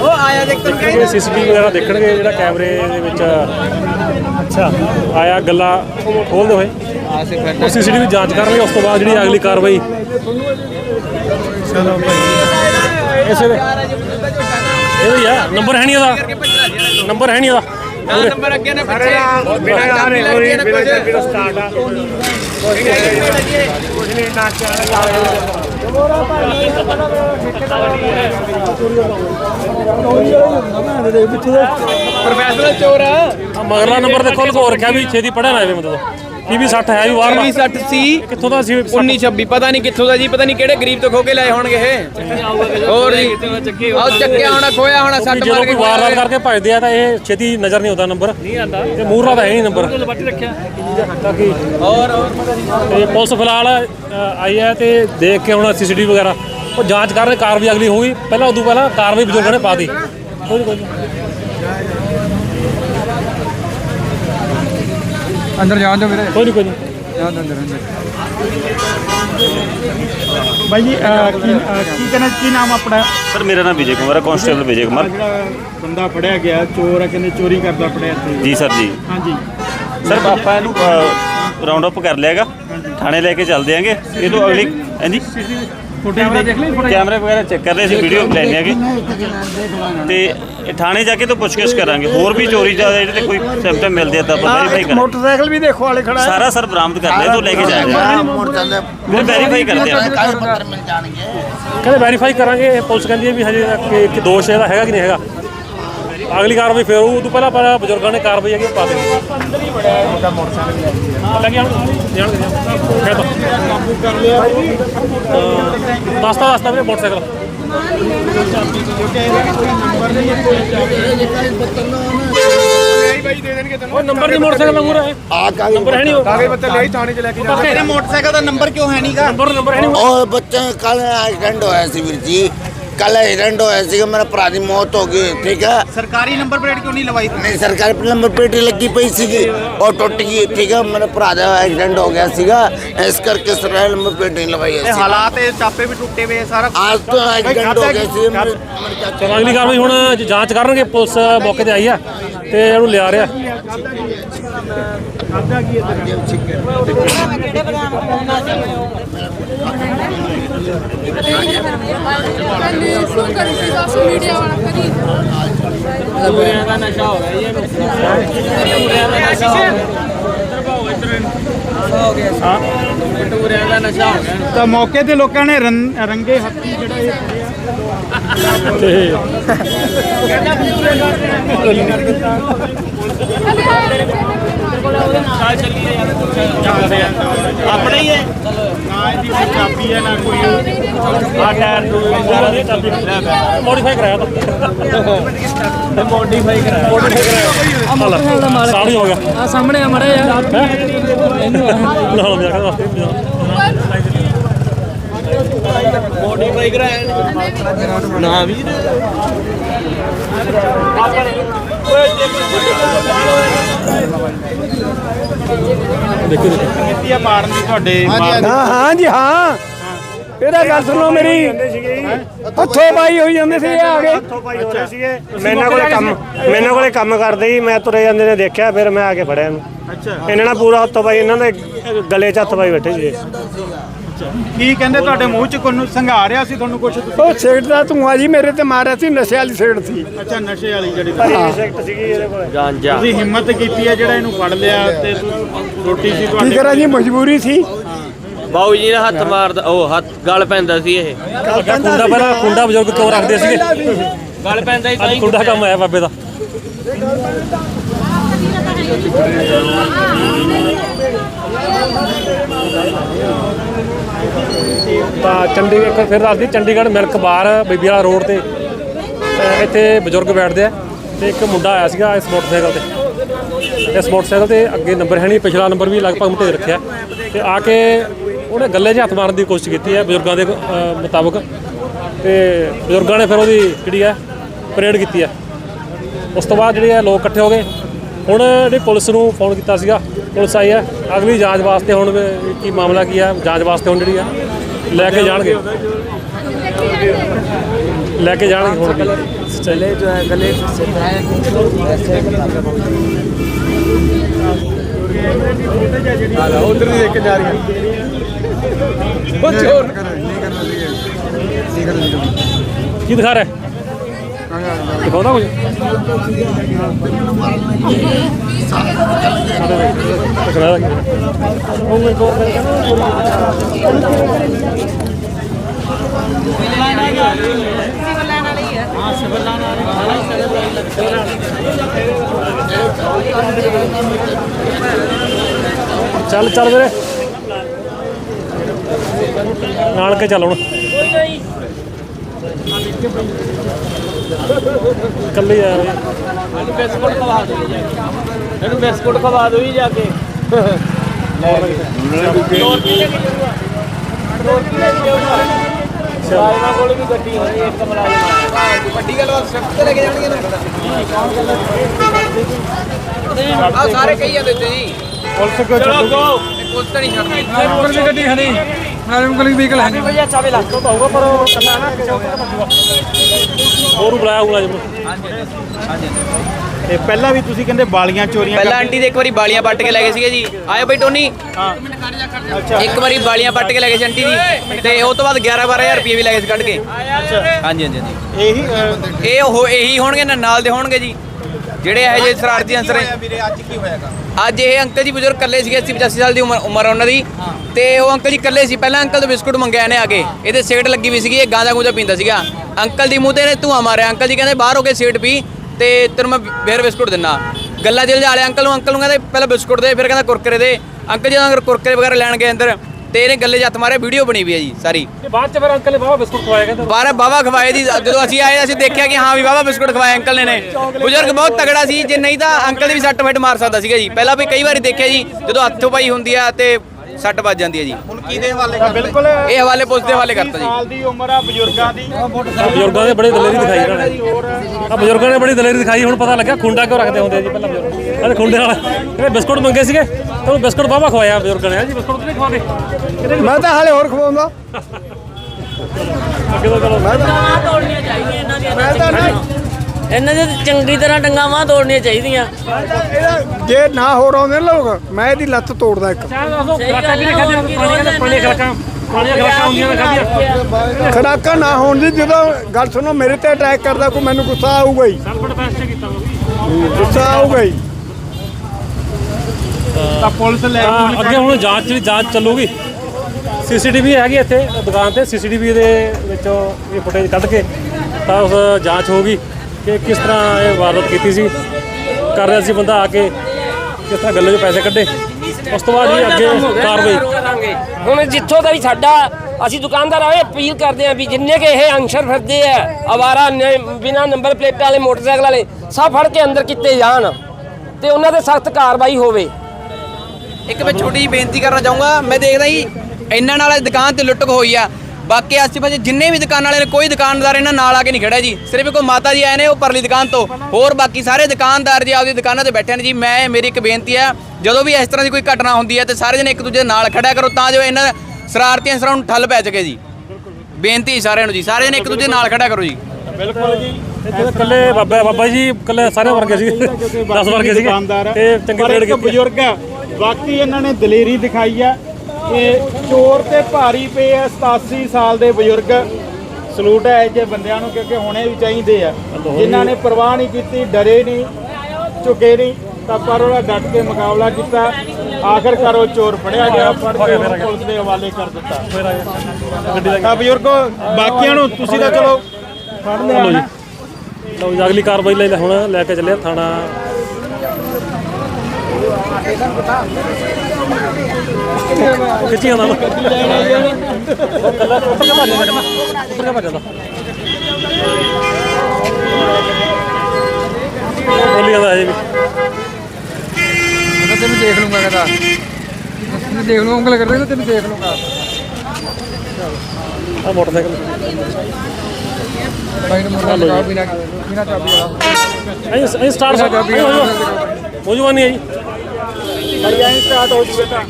ਉਹ ਆਇਆ ਦੇਖ ਤੈਨੂੰ ਦੇਖਣਗੇ ਸੀਸੀਟੀਵੀ ਵਗੈਰਾ ਦੇਖਣਗੇ ਜਿਹੜਾ ਕੈਮਰੇ ਦੇ ਵਿੱਚ। ਅੱਛਾ ਆਇਆ ਗੱਲਾਂ ਖੋਲਦੇ ਹੋਏ। ਉਹ ਸੀਸੀਟੀਵੀ ਜਾਂਚ ਕਰਨਗੇ ਉਸ ਤੋਂ ਬਾਅਦ ਜਿਹੜੀ ਅਗਲੀ ਕਾਰਵਾਈ। ਇਸੇ ਦੇ। ਇਹ ਵੀ ਆ ਨੰਬਰ ਹੈ ਨਹੀਂ ਉਹਦਾ ਨੰਬਰ ਹੈ ਨਹੀਂ ਉਹਦਾ ਪੂਰੇ ਨੰਬਰ ਅੱਗੇ ਨਾ ਪਿੱਛੇ। ਬਿਨਾਂ ਹੋਰੀ ਸਟਾਰਟ ਆ। ਨਹੀਂ ਪ੍ਰੋਫੈਸ਼ਨਲ ਚੋਰ ਆ। ਮਗਰਲਾ ਨੰਬਰ ਦੇਖੋ ਲਕੋ ਰੱਖਿਆ ਵੀ ਛੇਤੀ ਪੜਿਆ ਨਾ ਜਾਵੇ ਮਤਲਬ। ਕੀ ਵੀ 60 ਹੈ ਵੀ ਬਾਹਰ ਵੀ 60 ਸੀ। ਕਿੱਥੋਂ ਦਾ ਸੀ? 19 26 ਪਤਾ ਨਹੀਂ ਕਿੱਥੋਂ ਦਾ ਜੀ ਪਤਾ ਨਹੀਂ ਕਿਹੜੇ ਗਰੀਬ ਤੋਂ ਖੋ ਕੇ ਲਏ ਹੋਣਗੇ ਇਹ। ਹੋਰ ਜੀ ਆਹ ਚੱਕਿਆ ਹੋਣਾ ਖੋਇਆ ਹੋਣਾ ਸੱਟ ਜਦੋਂ ਮਾਰ ਕੋਈ ਕੇ ਵਾਰਦਾਤ ਕਰਕੇ ਭਜਦੇ ਆ ਤਾਂ ਇਹ ਛੇਤੀ ਨਜ਼ਰ ਨਹੀਂ ਆਉਂਦਾ ਨੰਬਰ। ਨਹੀਂ ਆਉਂਦਾ। ਤੇ ਮੂਹਰਾ ਤਾਂ ਹੈ ਨਹੀਂ ਨੰਬਰ। ਹੋਰ ਤੇ ਪੁਲਿਸ ਫਿਲਹਾਲ ਅ, ਆਈ ਹੈ ਤੇ ਦੇਖ ਕੇ ਹੁਣ ਸੀਸੀਟੀਵੀ ਵਗੈਰਾ। ਉਹ ਜਾਂਚ ਕਰ ਰਹੇ ਕਾਰਵਾਈ ਅਗਲੀ ਹੋਊਗੀ। ਪਹਿਲਾਂ ਉਦੋਂ ਪਹਿਲਾਂ ਕਾਰਵਾਈ ਬਜ਼ੁਰਗਾਂ ਨੇ ਪਾਤੀ ਕੋਈ ਅੰਦਰ ਜਾਣ ਦਿਓ ਵੀਰੇ। ਕੋਈ ਨਹੀਂ ਕੋਈ ਨਹੀਂ। ਜਾਣ ਦਿਓ ਅੰਦਰ ਅੰਦਰ। ਬਾਈ ਜੀ ਅਹ, ਕੀ ਅਹ, ਕੀ ਕਹਿਣਾ ਕੀ ਨਾਮ ਆਪਣਾ? ਸਰ ਮੇਰਾ ਨਾਮ ਵਿਜੇ ਕੁਮਾਰ ਹੈ ਕਾਂਸਟੇਬਲ ਵਿਜੇ ਕੁਮਾਰ। ਜਿਹੜਾ ਬੰਦਾ ਫੜਿਆ ਗਿਆ ਚੋਰ ਆ ਕਹਿੰਦੇ ਚੋਰੀ ਕਰਦਾ ਫੜਿਆ ਇੱਥੇ। ਜੀ ਸਰ ਜੀ। ਹਾਂਜੀ। ਸਰ ਆਪਾਂ ਇਹਨੂੰ ਰਾਉਂਡ ਅਪ ਕਰ ਲਿਆਗਾ ਥਾਣੇ ਲੈ ਕੇ ਚੱਲਦੇ ਆਂਗੇ। ਇਹ ਤੋਂ ਅਗਲੀ ਹਾਂਜੀ? ਕੈਮਰਾ ਦੇਖ ਲਈ ਕੈਮਰੇ ਵਗੈਰਾ ਚੈੱਕ ਕਰ ਰਹੇ ਸੀ ਵੀਡੀਓ ਲੈਣੇ ਆਗੇ ਤੇ ਥਾਣੇ ਜਾ ਕੇ ਤਾਂ ਪੁੱਛਗਿੱਛ ਕਰਾਂਗੇ। ਹੋਰ ਵੀ ਚੋਰੀ ਦਾ ਜਿਹੜੇ ਤੇ ਕੋਈ ਸਿੰਪਟਮ ਮਿਲਦੇ ਆ ਤਾਂ ਆਪਾਂ ਵੈਰੀਫਾਈ ਕਰਾਂਗੇ। ਮੋਟਰਸਾਈਕਲ ਵੀ ਦੇਖੋ ਵਾਲੇ ਖੜਾ ਸਾਰਾ ਸਰ ਬਰਾਮਦ ਕਰ ਲਿਆ ਤੋਂ ਲੈ ਕੇ ਜਾਏਗਾ ਮੋਟਰਸਾਈਕਲ ਵੀਰੇ ਵੈਰੀਫਾਈ ਕਰਦੇ ਆ ਕਾਗਜ਼ ਪੱਤਰ ਮਿਲ ਜਾਣਗੇ। ਕਹਿੰਦੇ ਵੈਰੀਫਾਈ ਕਰਾਂਗੇ ਪੁਲਿਸ ਕਹਿੰਦੀ ਹੈ ਵੀ ਹਜੇ ਕਿ ਕਿ ਦੋਸ਼ ਇਹਦਾ ਹੈਗਾ ਕਿ ਨਹੀਂ ਹੈਗਾ। ਅਗਲੀ ਕਾਰਵਾਈ ਫਿਰ ਉਹ ਤੋਂ ਪਹਿਲਾਂ ਪਰ ਬਜ਼ੁਰਗਾਂ ਨੇ ਕਾਰਵਾਈ ਹੈਗੀ ਪਾ ਦੇਣੀ ਅੰਦਰ ਹੀ। ਉਹਦਾ ਮੋਟਰਸਾਈਕਲ ਲੈ ਕੇ ਆਉਣ ਜਾਣਗੇ ਕਹਿ ਦੋ ਦਸਤਾ ਦਸਤਾ ਵੀਰੇ ਮੋਟਰਸਾਈਕਲ ਉਹ ਨੰਬਰ ਨਹੀਂ ਮੋਟਰਸਾਈਕਲ ਦਾ ਮੂਰਾ ਹੈ ਆ ਕਾਗਜ਼ ਨੰਬਰ ਹੈ ਨਹੀਂ ਉਹ। ਕਾਗਜ਼ ਪੱਤਰ ਲੈ ਥਾਣੇ ਚ ਲੈ ਕੇ ਜਾਣਾ। ਤੇਰੇ ਮੋਟਰਸਾਈਕਲ ਦਾ ਨੰਬਰ ਕਿਉਂ ਹੈ ਨਹੀਂਗਾ ਨੰਬਰ ਨੰਬਰ ਹੈ ਨਹੀਂ ਉਹ। ਬੱਚੇ ਕੱਲ ਐਕਸੀਡੈਂਟ ਹੋਇਆ ਸੀ ਵੀਰ ਜੀ। ਕੱਲ ਐਕਸੀਡੈਂਟ ਹੋਇਆ ਸੀ ਮੇਰਾ ਭਰਾ ਦੀ ਮੌਤ ਹੋ ਗਈ ਠੀਕ ਹੈ? ਸਰਕਾਰੀ ਨੰਬਰ ਪਲੇਟ ਕਿਉਂ ਨਹੀਂ ਲਵਾਈ ਨਹੀਂ ਸਰਕਾਰੀ ਨੰਬਰ ਪਲੇਟ ਹੀ ਲੱਗੀ ਪਈ ਸੀਗੀ ਉਹ ਟੁੱਟ ਗਈ ਠੀਕ ਹੈ? ਮੇਰਾ ਭਰਾ ਦਾ ਐਕਸੀਡੈਂਟ ਹੋ ਗਿਆ ਸੀਗਾ ਇਸ ਕਰਕੇ ਸਰਕਾਰੀ ਨੰਬਰ ਪਲੇਟ ਨਹੀਂ ਲਵਾਈ ਸੀ ਹਾਲਾਤ ਇਹ ਚਾਪੇ ਵੀ ਟੁੱਟੇ ਹੋਏ ਸਾਰਾ ਅੱਜ ਤੋਂ ਐਕਸੀਡੈਂਟ ਹੋ ਗਿਆ ਸੀ ਮੇਰੇ ਮੇਰੇ ਚਾਚਾ ਚਲੋ ਅਗਲੀ ਕਾਰਵਾਈ ਹੁਣ ਜਾਂਚ ਕਰਨਗੇ ਪੁਲਿਸ ਮੌਕੇ ਤੇ ਆਈ ਆ ਤੇ ਇਹਨੂੰ ਲਿਆ ਰਿਹਾ। ਸ਼ੁਰੂ ਕਰੀ ਸੀ ਸੋਸ਼ਲ ਮੀਡੀਆ ਵਾਲਾ ਕਰੀ ਤਾਂ ਮੌਕੇ ਤੇ ਲੋਕਾਂ ਨੇ ਰੰਗੇ ਹੱਥੀ ਜਿਹੜਾ ਇਹ ਤੇ ਆਪਣੇ ਹੀ ਹੈ। ਨਾ ਇਹਦੀ ਕੋਈ ਚਾਬੀ ਹੈ ਨਾ ਕੋਈ ਆ ਟਾਇਰ ਮੋਡੀਫਾਈ ਕਰਾਇਆ ਤਾਂ। ਮੋਡੀਫਾਈ ਕਰਾਇਆ। ਮੋਡੀਫਾਈ ਕਰਾਇਆ ਸਾੜੀ ਹੋ ਗਿਆ। ਆ ਸਾਹਮਣੇ ਆ ਮੜੇ ਯਾਰ ਇਹਨੂੰ ਨਾ ਮੇਰਾ ਕਹਿੰਦਾ ਵਾਸਤੇ। ਦੇਖੋ ਦੇਖੋ ਕੀਤੀ ਆ ਮਾਰਨ ਦੀ ਤੁਹਾਡੇ ਮਾਰਨ ਹਾਂ ਹਾਂ ਜੀ ਹਾਂ। ਇਹਦਾ ਗੱਲ ਸੁਣੋ ਮੇਰੀ। ਹੱਥੋਂ ਬਾਈ ਹੋਈ ਜਾਂਦੇ ਸੀ ਇਹ ਆ ਗਏ ਮੈਨਾਂ ਕੋਲੇ ਕੰਮ ਮੈਨਾਂ ਕੋਲੇ ਕੰਮ ਕਰਦੇ ਸੀ ਮੈਂ ਤੁਰੇ ਜਾਂਦੇ ਨੇ ਦੇਖਿਆ ਫਿਰ ਮੈਂ ਆ ਕੇ ਫੜਿਆ ਇਹਨੂੰ। ਅੱਛਾ। ਇਹਨਾਂ ਨਾਲ ਪੂਰਾ ਹੱਥੋਂ ਬਾਈ ਇਹਨਾਂ ਦੇ ਗਲੇ 'ਚ ਹੱਥ ਬਾਈ ਬੈਠੇ ਸੀ ਕੀ ਕਹਿੰਦੇ ਤੁਹਾਡੇ ਮੂੰਹ ਚ ਕੋਈ ਸੰਘਾ ਰਿਹਾ ਸੀ ਤੁਹਾਨੂੰ ਕੁਝ ਉਹ ਸਿਗਰਟ ਦਾ ਧੂੰਆਂ ਜੀ ਮੇਰੇ ਤੇ ਮਾਰਿਆ ਸੀ ਨਸ਼ੇ ਵਾਲੀ ਸਿਗਰਟ ਸੀ ਅੱਛਾ ਨਸ਼ੇ ਵਾਲੀ ਜਿਹੜੀ ਸੈਕਟ ਸੀਗੀ ਇਹਦੇ ਕੋਲੇ ਤੁਸੀਂ ਹਿੰਮਤ ਕੀਤੀ ਹੈ ਜਿਹੜਾ ਇਹਨੂੰ ਫੜ ਲਿਆ ਤੇ ਰੋਟੀ ਸੀ ਕੀ ਤੁਹਾਡੇ ਕਰਾਂ ਜੀ ਮਜਬੂਰੀ ਸੀ ਬਾਊ ਜੀ ਨੇ ਹੱਥ ਮਾਰਦਾ ਉਹ ਹੱਥ ਗਲ ਪੈਂਦਾ ਸੀ ਇਹ ਕੁੰਡਾ ਪਹਿਲਾਂ ਕੁੰਡਾ ਬਜ਼ੁਰਗ ਕਿਉਂ ਰੱਖਦੇ ਸੀਗੇ ਗਲ ਪੈਂਦਾ ਸੀ ਅੱਜ ਕੁੰਡਾ ਕੰਮ ਆਇਆ ਬਾਬੇ ਦਾ ਤਾਂ ਚੰਡੀਗੜ੍ਹ ਫਿਰ ਦੱਸਦੀ, ਚੰਡੀਗੜ੍ਹ ਮਿਲਕ ਬਾਰ, ਬੀਬੀ ਵਾਲਾ ਰੋਡ ਤੇ ਇੱਥੇ ਬਜ਼ੁਰਗ ਬੈਠਦੇ ਆ ਤੇ ਇੱਕ ਮੁੰਡਾ ਆਇਆ ਸੀਗਾ ਇਸ ਮੋਟਰਸਾਈਕਲ ਤੇ। ਇਸ ਮੋਟਰਸਾਈਕਲ ਤੇ ਅੱਗੇ ਨੰਬਰ ਹੈ ਨਹੀਂ, ਪਿਛਲਾ ਨੰਬਰ ਵੀ ਲਗਭਗ ਮਟੇ ਰੱਖਿਆ। ਤੇ ਆ ਕੇ ਉਹਨੇ ਗੱਲੇ 'ਚ ਹੱਥ ਮਾਰਨ ਦੀ ਕੋਸ਼ਿਸ਼ ਕੀਤੀ ਹੈ ਬਜ਼ੁਰਗਾਂ ਦੇ ਮੁਤਾਬਕ। ਤੇ ਬਜ਼ੁਰਗਾਂ ਨੇ ਫਿਰ ਉਹਦੀ ਜਿਹੜੀ ਹੈ, ਪਰੇਡ ਕੀਤੀ ਹੈ। ਉਸ ਤੋਂ ਬਾਅਦ ਜਿਹੜੇ ਆ ਲੋਕ ਇਕੱਠੇ ਹੋ ਗਏ। ਹੁਣ ਜਿਹੜੀ ਪੁਲਿਸ ਨੂੰ ਫੋਨ ਕੀਤਾ ਸੀਗਾ, ਪੁਲਿਸ ਆਈ ਹੈ। ਅਗਲੀ ਜਾਂਚ ਵਾਸਤੇ ਹੁਣ ਵੀ ਕੀ ਮਾਮਲਾ ਕੀ ਹੈ, ਜਾਂਚ ਵਾਸਤੇ ਹੁਣ ਜਿਹੜੀ ਆ ਲੈ ਕੇ ਜਾਣਗੇ। ਲੈ ਕੇ ਜਾਣਗੇ ਹੁਣ ਵੀ ਚਲੇ ਜੋ ਹੈ ਗਲੇ ਉਧਰ ਦੀ ਦੇਖ ਕੇ ਜਾ ਰਹੀ ਹੈ। ਉਹ ਚੋਰ ਕੀ ਦਿਖਾ ਰਿਹਾ? ਦਿਖਾਉਂਦਾ ਕੁਝ ਚੱਲ ਚੱਲ ਵੀਰੇ। ਨਾਲ ਕੇ ਚੱਲ ਹੁਣ। ਕੱਲੇ ਆ ਇਹਨੂੰ ਬਿਸਕੁਟ ਖਵਾ ਦਿਓ ਜੀ ਇਹਨੂੰ ਬਿਸਕੁਟ ਖਵਾ ਦਿਓ ਜੀ ਜਾ ਕੇ। ਸਾਇਨਾ ਕੋਲ ਵੀ ਗੱਡੀ ਹੋਣੀ ਇੱਕ ਮਲਾਜ਼ਮ ਵੱਡੀ ਗੱਲ ਬਾਤ ਸਖਤ ਤੇ ਲੈ ਕੇ ਜਾਣਗੇ ਨਾ। ਆ ਸਾਰੇ ਕਹੀ ਜਾਂਦੇ ਤੇ ਜੀ। ਪੁਲਿਸ ਕੋ ਚਲੋ ਗੋ ਪੁਲਿਸ ਤਾਂ ਨਹੀਂ ਛੱਡਦੀ। ਉੱਪਰ ਦੀ ਗੱਡੀ ਹਣੀ ਮੈਡਮ ਕੋਲ ਵਹੀਕਲ ਹੈ। ਭਈਆ ਚਾਵੇ ਲੱਗ ਤਾਂ ਹੋਊਗਾ ਪਰ ਉਹ ਕੱਲਾ ਨਾ ਹੋਰ ਨੂੰ ਬੁਲਾਇਆ ਹੋਊਗਾ ਜੀ। ਤੇ ਪਹਿਲਾਂ ਵੀ ਤੁਸੀਂ ਕਹਿੰਦੇ ਬਾਲੀਆਂ ਚੋਰੀਆਂ ਪਹਿਲਾਂ ਆਂਟੀ ਦੇ ਇੱਕ ਵਾਰੀ ਬਾਲੀਆਂ ਪੱਟ ਕੇ ਲੈ ਗਏ ਸੀਗੇ ਜੀ। ਆਇਓ ਬਈ ਟੋਨੀ। ਇੱਕ ਵਾਰੀ ਬਾਲੀਆਂ ਪੱਟ ਕੇ ਲੈ ਗਏ ਸੀ ਆਂਟੀ ਦੀ ਤੇ ਉਹ ਤੋਂ ਬਾਅਦ 11 12000 ਰੁਪਏ ਵੀ ਲੈ ਗਏ ਸੀ ਕੱਢ ਕੇ। ਹਾਂਜੀ ਹਾਂਜੀ ਹਾਂਜੀ। ਇਹੀ ਅਹ, ਇਹ ਉਹ ਇਹੀ ਹੋਣਗੇ ਨਾ ਨਾਲ ਦੇ ਹੋਣਗੇ ਜੀ। ਜਿਹੜੇ ਇਹੋ ਜਿਹੇ ਸ਼ਰਾਰਤੀ ਅੰਸਰ ਹੈ ਵੀਰੇ? ਅੱਜ ਕੀ ਹੋਇਆਗਾ? ਅੱਜ ਇਹ ਅੰਕਲ ਜੀ ਬਜ਼ੁਰਗ ਇਕੱਲੇ ਸੀਗੇ 80 85 ਸਾਲ ਦੀ ਉਮਰ ਉਮਰ ਉਹਨਾਂ ਦੀ। ਤੇ ਉਹ ਅੰਕਲ ਜੀ ਇਕੱਲੇ ਸੀ। ਪਹਿਲਾਂ ਅੰਕਲ ਤੋਂ ਬਿਸਕੁਟ ਮੰਗਿਆ ਆ ਕੇ। ਇਹਦੇ ਸਿਗਰਟ ਲੱਗੀ ਵੀ ਸੀਗੀ ਇਹ ਗਾਂਜਾ ਗੂੰਜਾ ਪੀਂਦਾ ਸੀਗਾ। ਅੰਕਲ ਦੀ ਮੂੰਹ ਤੇ ਇਹਨੇ ਧੂਆ ਮਾਰਿਆ। ਅੰਕਲ ਜੀ ਕਹਿੰਦੇ ਬਾਹਰ ਹੋ ਕੇ ਸਿਗਰਟ ਪੀ ਤੇ ਤੈਨੂੰ ਮੈਂ ਫੇਰ ਬਿਸਕੁਟ ਦਿੰਨਾ। ਗੱਲਾਂ ਦਿਲ ਜਾਲੇ ਅੰਕਲ ਨੂੰ ਅੰਕਲ ਨੂੰ ਕਹਿੰਦੇ ਪਹਿਲਾਂ ਬਿਸਕੁਟ ਦੇ ਫਿਰ ਕਹਿੰਦਾ ਕੁਰਕਰੇ ਦੇ। ਅੰਕਲ ਜੀ ਅਗਰ ਕੁਰਕਰੇ ਵਗੈਰਾ ਲੈਣ ਗਏ ਅੰਦਰ। ਤੇ ਇਹਨੇ ਗੱਲੇ ਹੱਥ ਮਾਰੇ ਵੀਡੀਓ ਬਣੀ ਵੀ ਹੈ ਜੀ ਸਾਰੀ। ਤੇ ਬਾਅਦ ਚ ਫਿਰ ਅੰਕਲ ਨੇ ਬਾਬਾ ਬਿਸਕੁਟ ਖਵਾਇਆ ਕਹਿੰਦੇ ਬਾਰੇ ਬਾਬਾ ਖਵਾਏ ਦੀ ਜਦੋਂ ਅਸੀਂ ਆਏ ਅਸੀਂ ਦੇਖਿਆ ਕਿ ਹਾਂ ਵੀ ਬਾਬਾ ਬਿਸਕੁਟ ਖਵਾਏ ਅੰਕਲ ਨੇ ਨੇ। ਬਜ਼ੁਰਗ ਬਹੁਤ ਤਗੜਾ ਸੀ ਜੇ ਨਹੀਂ ਤਾਂ ਅੰਕਲ ਵੀ ਸੱਟ ਫੇਟ ਮਾਰ ਸਕਦਾ ਸੀਗਾ ਜੀ। ਪਹਿਲਾਂ ਵੀ ਕਈ ਵਾਰੀ ਦੇਖਿਆ ਜੀ ਜਦੋਂ ਹੱਥੋਂ ਪਾਈ ਹੁੰਦੀ ਆ ਤੇ ਸੱਟ ਵੱਜ ਜਾਂਦੀ ਹੈ ਜੀ। ਹੁਣ ਕਿਹਦੇ ਹਵਾਲੇ ਕਰ ਬਿਲਕੁਲ। ਇਹ ਹਵਾਲੇ ਪੁਲਿਸ ਦੇ ਹਵਾਲੇ ਕਰਤਾ ਜੀ। ਸਾਲ ਦੀ ਉਮਰ ਆ ਬਜ਼ੁਰਗਾਂ ਦੀ। ਬਜ਼ੁਰਗਾਂ ਨੇ ਬੜੀ ਦਲੇਰੀ ਦਿਖਾਈ ਇਹਨਾਂ ਨੇ। ਆ ਬਜ਼ੁਰਗਾਂ ਨੇ ਬੜੀ ਦਲੇਰੀ ਦਿਖਾਈ। ਹੁਣ ਪਤਾ ਲੱਗਿਆ ਖੁੰਡਾ ਕਿਉਂ ਰੱਖਦੇ ਹੁੰਦੇ ਆ ਜੀ ਪਹਿਲਾਂ ਬਜ਼ੁਰਗ? ਅਰੇ ਖੁੰਡੇ ਨਾਲ। ਇਹਨੇ ਬਿਸਕੁਟ ਮੰਗੇ ਸੀਗੇ। ਤੇ ਉਹ ਬਿਸਕੁਟ ਬਾਬਾ ਖਵਾਇਆ ਬਜ਼ੁਰਗਾਂ ਨੇ। ਜੀ ਬਿਸਕੁਟ ਨਹੀਂ ਖਵਾਉਂਦੇ ਮੈਂ ਤਾਂ ਹਾਲੇ ਹੋਰ ਖਵਾਉਂਦਾ। ਅੱਗੇ ਤੋਂ ਚਲੋ। ਤੋੜਨੀਆਂ ਚਾਹੀਦੀਆਂ ਇਹਨਾਂ ਦੀਆਂ ਇਹਨਾਂ ਦੇ ਚੰਗੀ ਤਰ੍ਹਾਂ ਡੰਗਾਵਾਂ ਤੋੜਨੀਆਂ ਚਾਹੀਦੀਆਂ। ਜੇ ਨਾ ਹੋਰ ਆਉਂਦੇ ਨਾ ਲੋਕ ਮੈਂ ਇਹਦੀ ਲੱਤ ਤੋੜਦਾ ਇੱਕ। ਖਰਾਕਾਂ ਵੀ ਨੇ? ਹੋਣ ਦੀ ਜਦੋਂ ਗੱਲ ਸੁਣੋ ਮੇਰੇ ਤੇ ਅਟੈਕ ਕਰਦਾ ਕੋਈ ਮੈਨੂੰ ਗੁੱਸਾ ਆਊਗਾ ਹੀ। ਗੁੱਸਾ ਆਊਗਾ ਹੀ। ਤਾਂ ਪੁਲਿਸ ਲੈ ਅੱਗੇ ਹੁਣ ਜਾਂਚ ਜਿਹੜੀ ਜਾਂਚ ਚੱਲੂਗੀ। ਸੀਸੀਟੀਵੀ ਹੈਗੀ ਇੱਥੇ ਦੁਕਾਨ ਤੇ ਸੀਸੀਟੀਵੀ ਦੇ ਵਿੱਚੋਂ ਇਹ ਫੁਟੇਜ ਕੱਢ ਕੇ ਤਾਂ ਉਸ ਜਾਂਚ ਹੋਊਗੀ। ਕਿ ਕਿਸ ਤਰ੍ਹਾਂ ਇਹ ਵਾਰਦਾਤ ਕੀਤੀ ਸੀ? ਕਰ ਰਿਹਾ ਸੀ ਬੰਦਾ ਆ ਕੇ ਕਿਸ ਤਰ੍ਹਾਂ ਗੱਲੇ 'ਚੋਂ ਪੈਸੇ ਕੱਢੇ? ਉਸ ਤੋਂ ਬਾਅਦ ਜੀ ਅੱਗੇ ਕਾਰਵਾਈ। ਕਰਾਂਗੇ ਹੁਣ ਜਿੱਥੋਂ ਦਾ ਵੀ ਸਾਡਾ ਅਸੀਂ ਦੁਕਾਨਦਾਰ ਆਏ ਅਪੀਲ ਕਰਦੇ ਆ ਵੀ ਜਿੰਨੇ ਕੇ ਇਹ ਅੰਸ਼ਰ ਫਿਰਦੇ ਆ ਅਵਾਰਾ ਬਿਨਾ ਨੰਬਰ ਪਲੇਟ ਵਾਲੇ ਮੋਟਰਸਾਈਕਲ ਵਾਲੇ ਸਭ ਫੜ ਕੇ ਅੰਦਰ ਕੀਤੇ ਜਾਣ ਤੇ ਉਹਨਾਂ ਤੇ ਸਖਤ ਕਾਰਵਾਈ ਹੋਵੇ। ਇੱਕ ਮੈਂ ਛੋਟੀ ਜਿਹੀ ਬੇਨਤੀ ਕਰਨਾ ਚਾਹੂੰਗਾ ਮੈਂ ਦੇਖਦਾ ਜੀ ਇਹਨਾਂ ਨਾਲ ਇਹ ਦੁਕਾਨ ਤੇ ਲੁੱਟ ਹੋਈ ਆ। ਬਾਕੀ ਆਸੇ-ਪਾਸੇ ਜਿੰਨੇ ਵੀ ਦੁਕਾਨ ਵਾਲੇ ਨੇ ਕੋਈ ਦੁਕਾਨਦਾਰ ਇਹਨਾਂ ਨਾਲ ਆ ਕੇ ਨਹੀਂ ਖੜਿਆ ਜੀ। ਸਿਰਫ ਕੋਈ ਮਾਤਾ ਜੀ ਆਏ ਨੇ ਉਹ ਪਰਲੀ ਦੁਕਾਨ ਤੋਂ। ਹੋਰ ਬਾਕੀ ਸਾਰੇ ਦੁਕਾਨਦਾਰ ਜੀ ਆਪਦੀ ਦੁਕਾਨਾਂ ਤੇ ਬੈਠੇ ਨੇ ਜੀ। ਮੈਂ ਮੇਰੀ ਇੱਕ ਬੇਨਤੀ ਆ ਜਦੋਂ ਵੀ ਇਸ ਤਰ੍ਹਾਂ ਦੀ ਕੋਈ ਘਟਨਾ ਹੁੰਦੀ ਹੈ ਤੇ ਸਾਰੇ ਜਣੇ ਇੱਕ ਦੂਜੇ ਦੇ ਨਾਲ ਖੜਿਆ ਕਰੋ ਤਾਂ ਜੋ ਇਹਨਾਂ ਸ਼ਰਾਰਤੀ ਅਨਸਰਾਂ ਨੂੰ ਠੱਲ ਪੈ ਸਕੇ ਜੀ। ਬੇਨਤੀ ਸਾਰਿਆਂ ਨੂੰ ਜੀ। ਸਾਰੇ ਜਣੇ ਇੱਕ ਦੂਜੇ ਨਾਲ ਖੜਿਆ ਕਰੋ ਜੀ। ਬਿਲਕੁਲ ਜੀ। ਜਿਹੜੇ ਕੱਲੇ ਬਾਬਾ ਬਾਬਾ ਜੀ ਕੱਲੇ ਸਾਰੇ ਵਰਗੇ ਸੀ। 10 ਵਰਗੇ ਆ। ਤੇ ਚੰਗੇ ਇੱਕ ਕੀਤੀ। ਬਜ਼ੁਰਗ ਆ। ਵਾਕਈ ਇਹਨਾਂ ਨੇ ਦਲੇਰੀ ਦਿਖਾਈ ਆ। ਇਹ ਚੋਰ ਤੇ ਭਾਰੀ ਪਏ ਆ 87 ਸਾਲ ਦੇ ਬਜ਼ੁਰਗ। ਸਲੂਟ ਹੈ ਜੇ ਬੰਦਿਆਂ ਨੂੰ ਕਿਉਂਕਿ ਹੋਣੇ ਵੀ ਚਾਹੀਦੇ ਆ। ਜਿਨ੍ਹਾਂ ਨੇ ਪਰਵਾਹ ਨਹੀਂ ਕੀਤੀ ਡਰੇ ਨਹੀਂ ਝੁਕੇ ਨਹੀਂ ਤਾਂ ਪਰ ਉਹਦਾ ਡਟ ਕੇ ਮੁਕਾਬਲਾ ਕੀਤਾ। ਆਖਰਕਾਰ ਉਹ ਚੋਰ ਫੜਿਆ ਗਿਆ ਫੜ ਕੇ ਉਹਨੂੰ ਪੁਲਿਸ ਦੇ ਹਵਾਲੇ ਕਰ ਦਿੱਤਾ। ਤਾਂ ਬਜ਼ੁਰਗੋ ਬਾਕੀਆਂ ਨੂੰ ਤੁਸੀਂ ਤਾਂ ਚਲੋ ਫੜ ਲਿਆ ਲਓ ਜੀ। ਨਾ। ਲਓ ਜੀ ਅਗਲੀ ਕਾਰਵਾਈ ਲਈ ਹੁਣ ਲੈ ਕੇ ਚੱਲੇ ਆ ਥਾਣਾ ਕਿੱਥੇ ਆਉਂਦਾ ਉੱਪਰ ਕੇ ਭੱਜਦਾ ਉੱਪਰ ਕੇ ਭੱਜਦਾ ਬੋਲੀ ਜਾਂਦਾ ਇਹ ਵੀ ਮੈਂ ਤੈਨੂੰ ਦੇਖ ਲੂੰਗਾ ਕਹਿੰਦਾ ਤੈਨੂੰ ਦੇਖ ਲੂੰਗਾ ਉਂਗਲ ਕਰਦੇ ਤੈਨੂੰ ਦੇਖ ਲੂੰਗਾ ਆ ਮੋਟਰਸਾਈਕਲ ਬਾਈ ਨੂੰ ਮੁੰਡਾ ਲਗਾ ਬਿਨਾ ਬਿਨਾ ਚਾਬੀ ਵਾਲਾ ਐਂ ਐਂ ਸਟਾਰਟ ਹੋ ਜਾ ਹੋ ਜਵਾਨੀ ਹੈ ਜੀ ਭਾਈ ਐਂ ਸਟਾਰਟ ਹੋ ਜੂਵੇ ਤਾਂ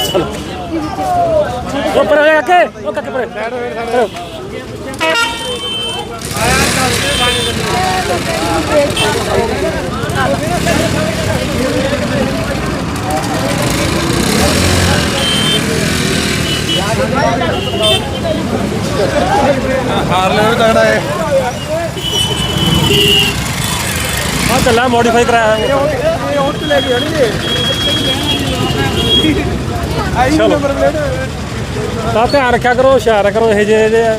ਚਲੋ ਉਹ ਪਰੇ ਹੋਇਆ ਕੇ ਉਹ ਕੱਕੇ ਪਰੇ ਪਰੇ ਲੈ ਕੇ ਆਣੀ ਇਹ ਆਈ ਨੰਬਰ ਪਲੇਟ ਤਾਂ ਧਿਆਨ ਰੱਖਿਆ ਕਰੋ ਹੁਸ਼ਿਆਰ ਕਰੋ ਇਹ ਜਿਹੇ ਜਿਹੜੇ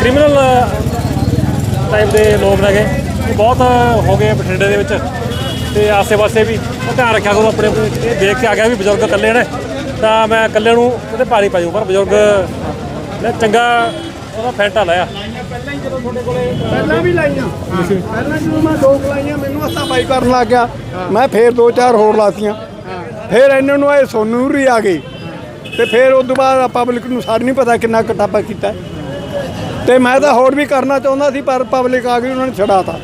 ਕ੍ਰਿਮੀਨਲ ਟਾਈਪ ਦੇ ਲੋਕ ਨੇਗੇ। ਇਹ ਬਹੁਤ ਹੋ ਗਏ ਬਠਿੰਡੇ ਦੇ ਵਿੱਚ ਤੇ ਆਸੇ-ਪਾਸੇ ਵੀ। ਤਾਂ ਧਿਆਨ ਰੱਖਿਆ ਕਰੋ ਆਪਣੇ ਆਪਣੇ। ਇਹ ਦੇਖ ਕੇ ਆ ਗਿਆ ਵੀ ਬਜ਼ੁਰਗ ਇਕੱਲੇ ਨੇ। ਤਾਂ ਮੈਂ ਇਕੱਲੇ ਨੂੰ ਉਹਦੇ ਭਾਰੀ ਪਾ ਜਾਊਂ ਪਰ ਬਜ਼ੁਰਗ ਨੇ ਚੰਗਾ ਉਹਦਾ ਫੈਂਟਾ ਲਾਇਆ। ਪਹਿਲਾਂ ਵੀ ਲਾਈਆਂ। ਪਹਿਲਾਂ ਜਦੋਂ ਮੈਂ ਦੋ ਕੁ ਲਾਈਆਂ ਮੈਨੂੰ ਹੱਥਾ ਪਾਈ ਕਰਨ ਲੱਗ ਗਿਆ। ਮੈਂ ਫੇਰ ਦੋ ਚਾਰ ਹੋਰ ਲਾਤੀਆਂ। ਫੇਰ ਇਹਨਾਂ ਨੂੰ ਇਹ ਸੋਨੂੰ ਹੀ ਆ ਗਈ ਤੇ ਫੇਰ ਉਸ ਤੋਂ ਬਾਅਦ ਪਬਲਿਕ ਨੂੰ ਸਾਰ ਨਹੀਂ ਪਤਾ ਕਿੰਨਾ ਕਟਾਪਾ ਕੀਤਾ। ਤੇ ਮੈਂ ਤਾਂ ਹੋਰ ਵੀ ਕਰਨਾ ਚਾਹੁੰਦਾ ਸੀ ਪਰ ਪਬਲਿਕ ਆ ਗਈ ਉਹਨਾਂ ਨੇ ਛਡਾਤਾ।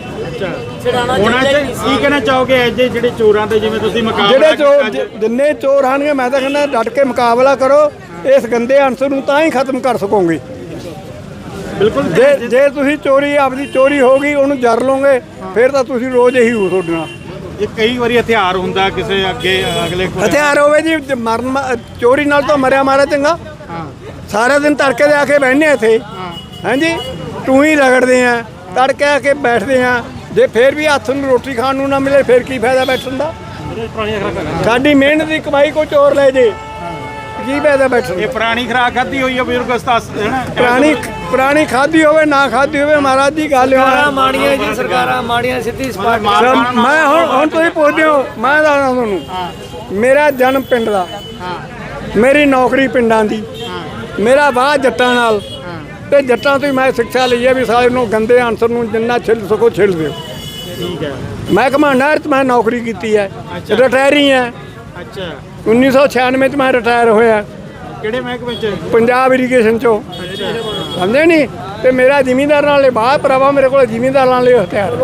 ਚਾਹੀਦਾ ਕੀ ਕਹਿਣਾ ਚਾਹੋਗੇ ਅੱਜ ਦੇ ਜਿਹੜੇ ਚੋਰਾਂ ਦੇ ਜਿਵੇਂ ਤੁਸੀਂ ਮੁਕਾਬਲਾ ਜਿਹੜੇ ਚੋਰ ਜਿੰਨੇ ਚੋਰ ਆਣਗੇ ਮੈਂ ਤਾਂ ਕਹਿੰਦਾ ਡਟ ਕੇ ਮੁਕਾਬਲਾ ਕਰੋ। ਇਸ ਗੰਦੇ ਅੰਸਰ ਨੂੰ ਤਾਂ ਹੀ ਖਤਮ ਕਰ ਸਕੋਗੇ। ਬਿਲਕੁਲ ਜੇ ਜੇ ਤੁਸੀਂ ਚੋਰੀ ਆਪਦੀ ਚੋਰੀ ਹੋ ਗਈ ਉਹਨੂੰ ਜਰ ਲਓਗੇ ਫਿਰ ਤਾਂ ਤੁਸੀਂ ਰੋਜ਼ ਇਹੀ ਹੋ ਤੁਹਾਡੇ ਨਾਲ। ਇਹ ਕਈ ਵਾਰੀ ਹਥਿਆਰ ਹੁੰਦਾ ਕਿਸੇ ਅੱਗੇ ਅਗਲੇ ਕੋਲ। ਹਥਿਆਰ ਹੋਵੇ ਜੀ ਤੇ ਮਰਨ ਮਾ- ਚੋਰੀ ਨਾਲ ਤਾਂ ਮਰਿਆ ਮਾਰਿਆ ਚੰਗਾ। ਸਾਰਾ ਦਿਨ ਤੜਕੇ ਦੇ ਆ ਕੇ ਬਹਿੰਦੇ ਆ ਇੱਥੇ। ਹਾਂਜੀ? ਤੂੰ ਹੀ ਰਗੜਦੇ ਆ ਤੜਕੇ ਆ ਕੇ ਬੈਠਦੇ ਆ। ਜੇ ਫੇਰ ਵੀ ਹੱਥ ਨੂੰ ਰੋਟੀ ਖਾਣ ਨੂੰ ਨਾ ਮਿਲੇ ਫੇਰ ਕੀ ਫਾਇਦਾ ਬੈਠਣ ਦਾ? ਸਾਡੀ ਮਿਹਨਤ ਦੀ ਕਮਾਈ ਕੋ ਚੋਰ ਲੈ ਜੇ। ਕੀ ਫਾਇਦਾ ਬੈਠਣ ਇਹ ਦਾ ਪੁਰਾਣੀ ਖਰਾਕ ਖਾਧੀ ਹੋਈ ਹੈ ਬਜ਼ੁਰਗ ਉਸਤਾਦ ਹੈ ਨਾ? ਪੁਰਾਣੀ ਪੁਰਾਣੀ ਖਾਦੀ ਹੋਵੇ ਨਾ ਖਾਦੀ ਹੋਵੇ ਮਹਾਰਾਜ ਦੀ ਗੱਲ ਹੈ ਮਾੜੀਆਂ ਜੀ ਸਰਕਾਰਾਂ ਮਾੜੀਆਂ ਸਿੱਧੀ ਸਪਾਟ ਮੈਂ ਹੁਣ ਹੁਣ ਤੁਸੀਂ ਪੁੱਛਦੇ ਹੋ ਮੈਂ ਦੱਸਦਾ ਤੁਹਾਨੂੰ। ਮੇਰਾ ਜਨਮ ਪਿੰਡ ਦਾ। ਮੇਰੀ ਨੌਕਰੀ ਪਿੰਡਾਂ ਦੀ। ਮੇਰਾ ਵਾਹ ਜੱਟਾਂ ਨਾਲ। ਤੇ ਜੱਟਾਂ ਤੋਂ ਹੀ ਮੈਂ ਸਿੱਖਿਆ ਲਈ ਹੈ ਵੀ ਸਾਰੇ ਨੂੰ ਗੰਦੇ ਅਨਸਰ ਨੂੰ ਜਿੰਨਾ ਛਿੱਲ ਸਕੋ ਛਿੱਲ ਦਿਓ। ਠੀਕ ਹੈ। ਮੈਂ ਕਮਾਂਡਰ ਚ ਮੈਂ ਨੌਕਰੀ ਕੀਤੀ ਹੈ। ਰਿਟਾਇਰ ਹੀ ਹੈ। ਅੱਛਾ। 1996 ਚ ਮੈਂ ਰਿਟਾਇਰ ਹੋਇਆ। ਕਿਹੜੇ ਮਹਿਕਮੇ ਚ? ਪੰਜਾਬ ਇਰੀਗੇਸ਼ਨ ਚੋਂ। ਸਮਝੇ ਨਹੀਂ ਤੇ ਮੇਰਾ ਜ਼ਿਮੀਂਦਾਰ ਨਾਲ ਇਹ ਬਾਹਰ ਭਰਾਵਾ ਮੇਰੇ ਕੋਲ ਜ਼ਿਮੀਂਦਾਰ ਨਾਲ ਇਹ ਹਥਿਆਰ।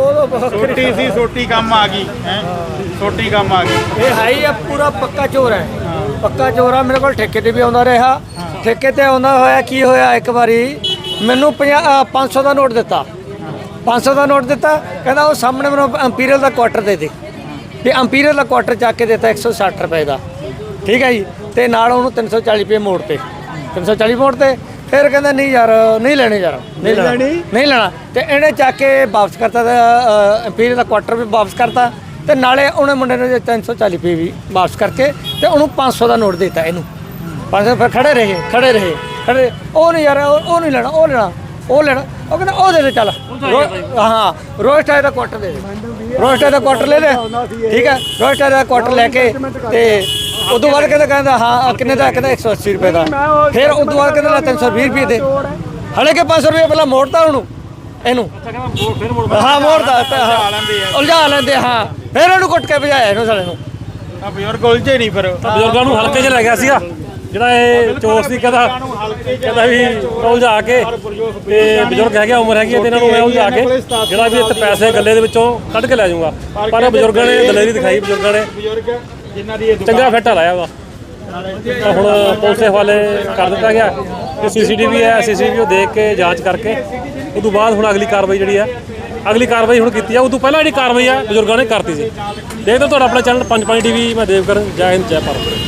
ਛੋਟੀ ਸੀ ਛੋਟੀ ਕੰਮ ਆ ਗਈ ਹੈ? ਛੋਟੀ ਕੰਮ ਆ ਗਈ। ਇਹ ਹੈ ਹੀ ਆ ਪੂਰਾ ਪੱਕਾ ਚੋਰ ਹੈ। ਪੱਕਾ ਚੋਰ ਆ ਮੇਰੇ ਕੋਲ ਠੇਕੇ ਤੇ ਵੀ ਆਉਂਦਾ ਰਿਹਾ। ਠੇਕੇ ਤੇ ਆਉਂਦਾ ਹੋਇਆ ਕੀ ਹੋਇਆ ਇੱਕ ਵਾਰੀ? ਮੈਨੂੰ 500 ਦਾ ਨੋਟ ਦਿੱਤਾ। 500 ਦਾ ਨੋਟ ਦਿੱਤਾ ਕਹਿੰਦਾ ਉਹ ਸਾਹਮਣੇ ਮੈਨੂੰ ਅੰਪੀਰੀਅਲ ਦਾ ਕੁਆਟਰ ਦੇ ਦੇ। ਤੇ ਅੰਪੀਰੀਅਲ ਦਾ ਕੁਆਟਰ ਚੱਕ ਕੇ ਦਿੱਤਾ 160 ਰੁਪਏ ਦਾ। ਠੀਕ ਹੈ ਜੀ? ਤੇ ਨਾਲ ਉਹਨੂੰ 340 ਰੁਪਏ ਮੋੜ ਤੇ। 340 ਮੋੜ ਤੇ ਫਿਰ ਕਹਿੰਦਾ ਨਹੀਂ ਯਾਰ ਨਹੀਂ ਲੈਣੇ ਯਾਰ ਨਹੀਂ ਲੈਣਾ। ਨਹੀਂ ਲੈਣਾ। ਤੇ ਇਹਨੇ ਚੱਕ ਕੇ ਵਾਪਸ ਕਰਤਾ ਅੰਪੀਰੀਅਲ ਦਾ ਕੁਆਟਰ ਵੀ ਵਾਪਸ ਕਰਤਾ। ਤੇ ਨਾਲੇ ਉਹਨੇ ਮੁੰਡੇ ਨੇ 340 ਰੁਪਏ ਵੀ ਵਾਪਸ ਕਰਕੇ ਤੇ ਉਹਨੂੰ 500 ਦਾ ਨੋਟ ਦਿੱਤਾ ਇਹਨੂੰ। 500 ਫਿਰ ਖੜੇ ਰਹੇ ਖੜੇ ਰਹੇ ਖੜੇ ਉਹ ਨਹੀਂ ਯਾਰ ਉਹ ਨਹੀਂ ਲੈਣਾ ਉਹ ਲੈਣਾ ਉਹ ਲੈਣਾ। ਉਹ ਕਹਿੰਦਾ ਉਹ ਦੇ ਦੇ ਚੱਲ। ਰੋ- ਹਾਂ ਰੋਸਟਰ ਦਾ ਕੁਆਟਰ ਦੇ ਦੇ। ਰੋਸਟਰ ਦਾ ਕੁਆਟਰ ਲੈ ਲੈ। ਠੀਕ ਹੈ? ਰੋਸਟਰ ਦਾ ਕੁਆਟਰ ਲੈ ਕੇ ਤੇ ਉਦੋਂ ਬਾਅਦ ਕਹਿੰਦਾ ਕਹਿੰਦਾ ਹਾਂ ਕਿੰਨੇ ਦਾ ਕਹਿੰਦਾ 180 ਰੁਪਏ ਦਾ। ਫਿਰ ਉਦੋਂ ਬਾਅਦ ਕਹਿੰਦਾ ਲੈ 320 ਰੁਪਏ ਦੇ। ਹਲੇ ਕਿ 500 ਰੁਪਏ ਪਹਿਲਾਂ ਮੋੜਤਾ ਉਹਨੂੰ ਇਹਨੂੰ। ਹਾਂ ਮੋੜਦਾ। ਉਲਝਾ ਲੈਂਦੇ ਹਾਂ। ਫਿਰ ਉਹਨੂੰ ਕੁੱਟ ਕੇ ਭਜਾਇਆ ਇਹਨੂੰ ਸਾਲੇ ਨੂੰ। ਆ ਬਜ਼ੁਰਗ ਉਲਝੇ ਨਹੀਂ ਫਿਰ। ਬਜ਼ੁਰਗਾਂ ਨੂੰ ਹਲਕੇ 'ਚ ਲੈ ਗਿਆ ਸੀਗਾ। ਜਿਹੜਾ ਇਹ ਚੋਰ ਸੀ ਕਹਿੰਦਾ ਕਹਿੰਦਾ ਵੀ ਉਲਝਾ ਕੇ ਤੇ ਬਜ਼ੁਰਗ ਹੈਗੇ ਉਮਰ ਹੈਗੀ ਤੇ ਇਹਨਾਂ ਨੂੰ ਮੈਂ ਉਲਝਾ ਕੇ ਜਿਹੜਾ ਵੀ ਇੱਥੇ ਪੈਸੇ ਗੱਲੇ ਦੇ ਵਿੱਚੋਂ ਕੱਢ ਕੇ ਲੈ ਜਾਊਂਗਾ। ਪਰ ਬਜ਼ੁਰਗਾਂ ਨੇ ਦਲੇਰੀ ਦਿਖਾਈ ਬਜ਼ੁਰਗਾਂ ਨੇ। ਚੰਗਾ ਫੈਟਾ ਲਾਇਆ ਵਾ। ਤਾਂ ਹੁਣ ਪੁਲਿਸ ਦੇ ਹਵਾਲੇ ਕਰ ਦਿੱਤਾ ਗਿਆ। ਤੇ ਸੀਸੀਟੀਵੀ ਹੈ ਸੀਸੀਟੀਵੀ ਉਹ ਦੇਖ ਕੇ, ਜਾਂਚ ਕਰਕੇ। ਉਸ ਤੋਂ ਬਾਅਦ ਹੁਣ ਅਗਲੀ ਕਾਰਵਾਈ ਜਿਹੜੀ ਆ, ਅਗਲੀ ਕਾਰਵਾਈ ਹੁਣ ਕੀਤੀ ਆ। ਉਸ ਤੋਂ ਪਹਿਲਾਂ ਜਿਹੜੀ ਕਾਰਵਾਈ ਆ, ਬਜ਼ੁਰਗਾਂ ਨੇ ਕਰਤੀ ਸੀ। ਦੇਖਦੇ ਹੋ ਤੁਹਾਡਾ ਆਪਣਾ ਚੈਨਲ ਪੰਜ ਪੰਜ ਟੀਵੀ, ਮੈਂ ਦੇਵਕਰਨ, ਜੈ ਹਿੰਦ, ਜੈ ਭਾਰਤ।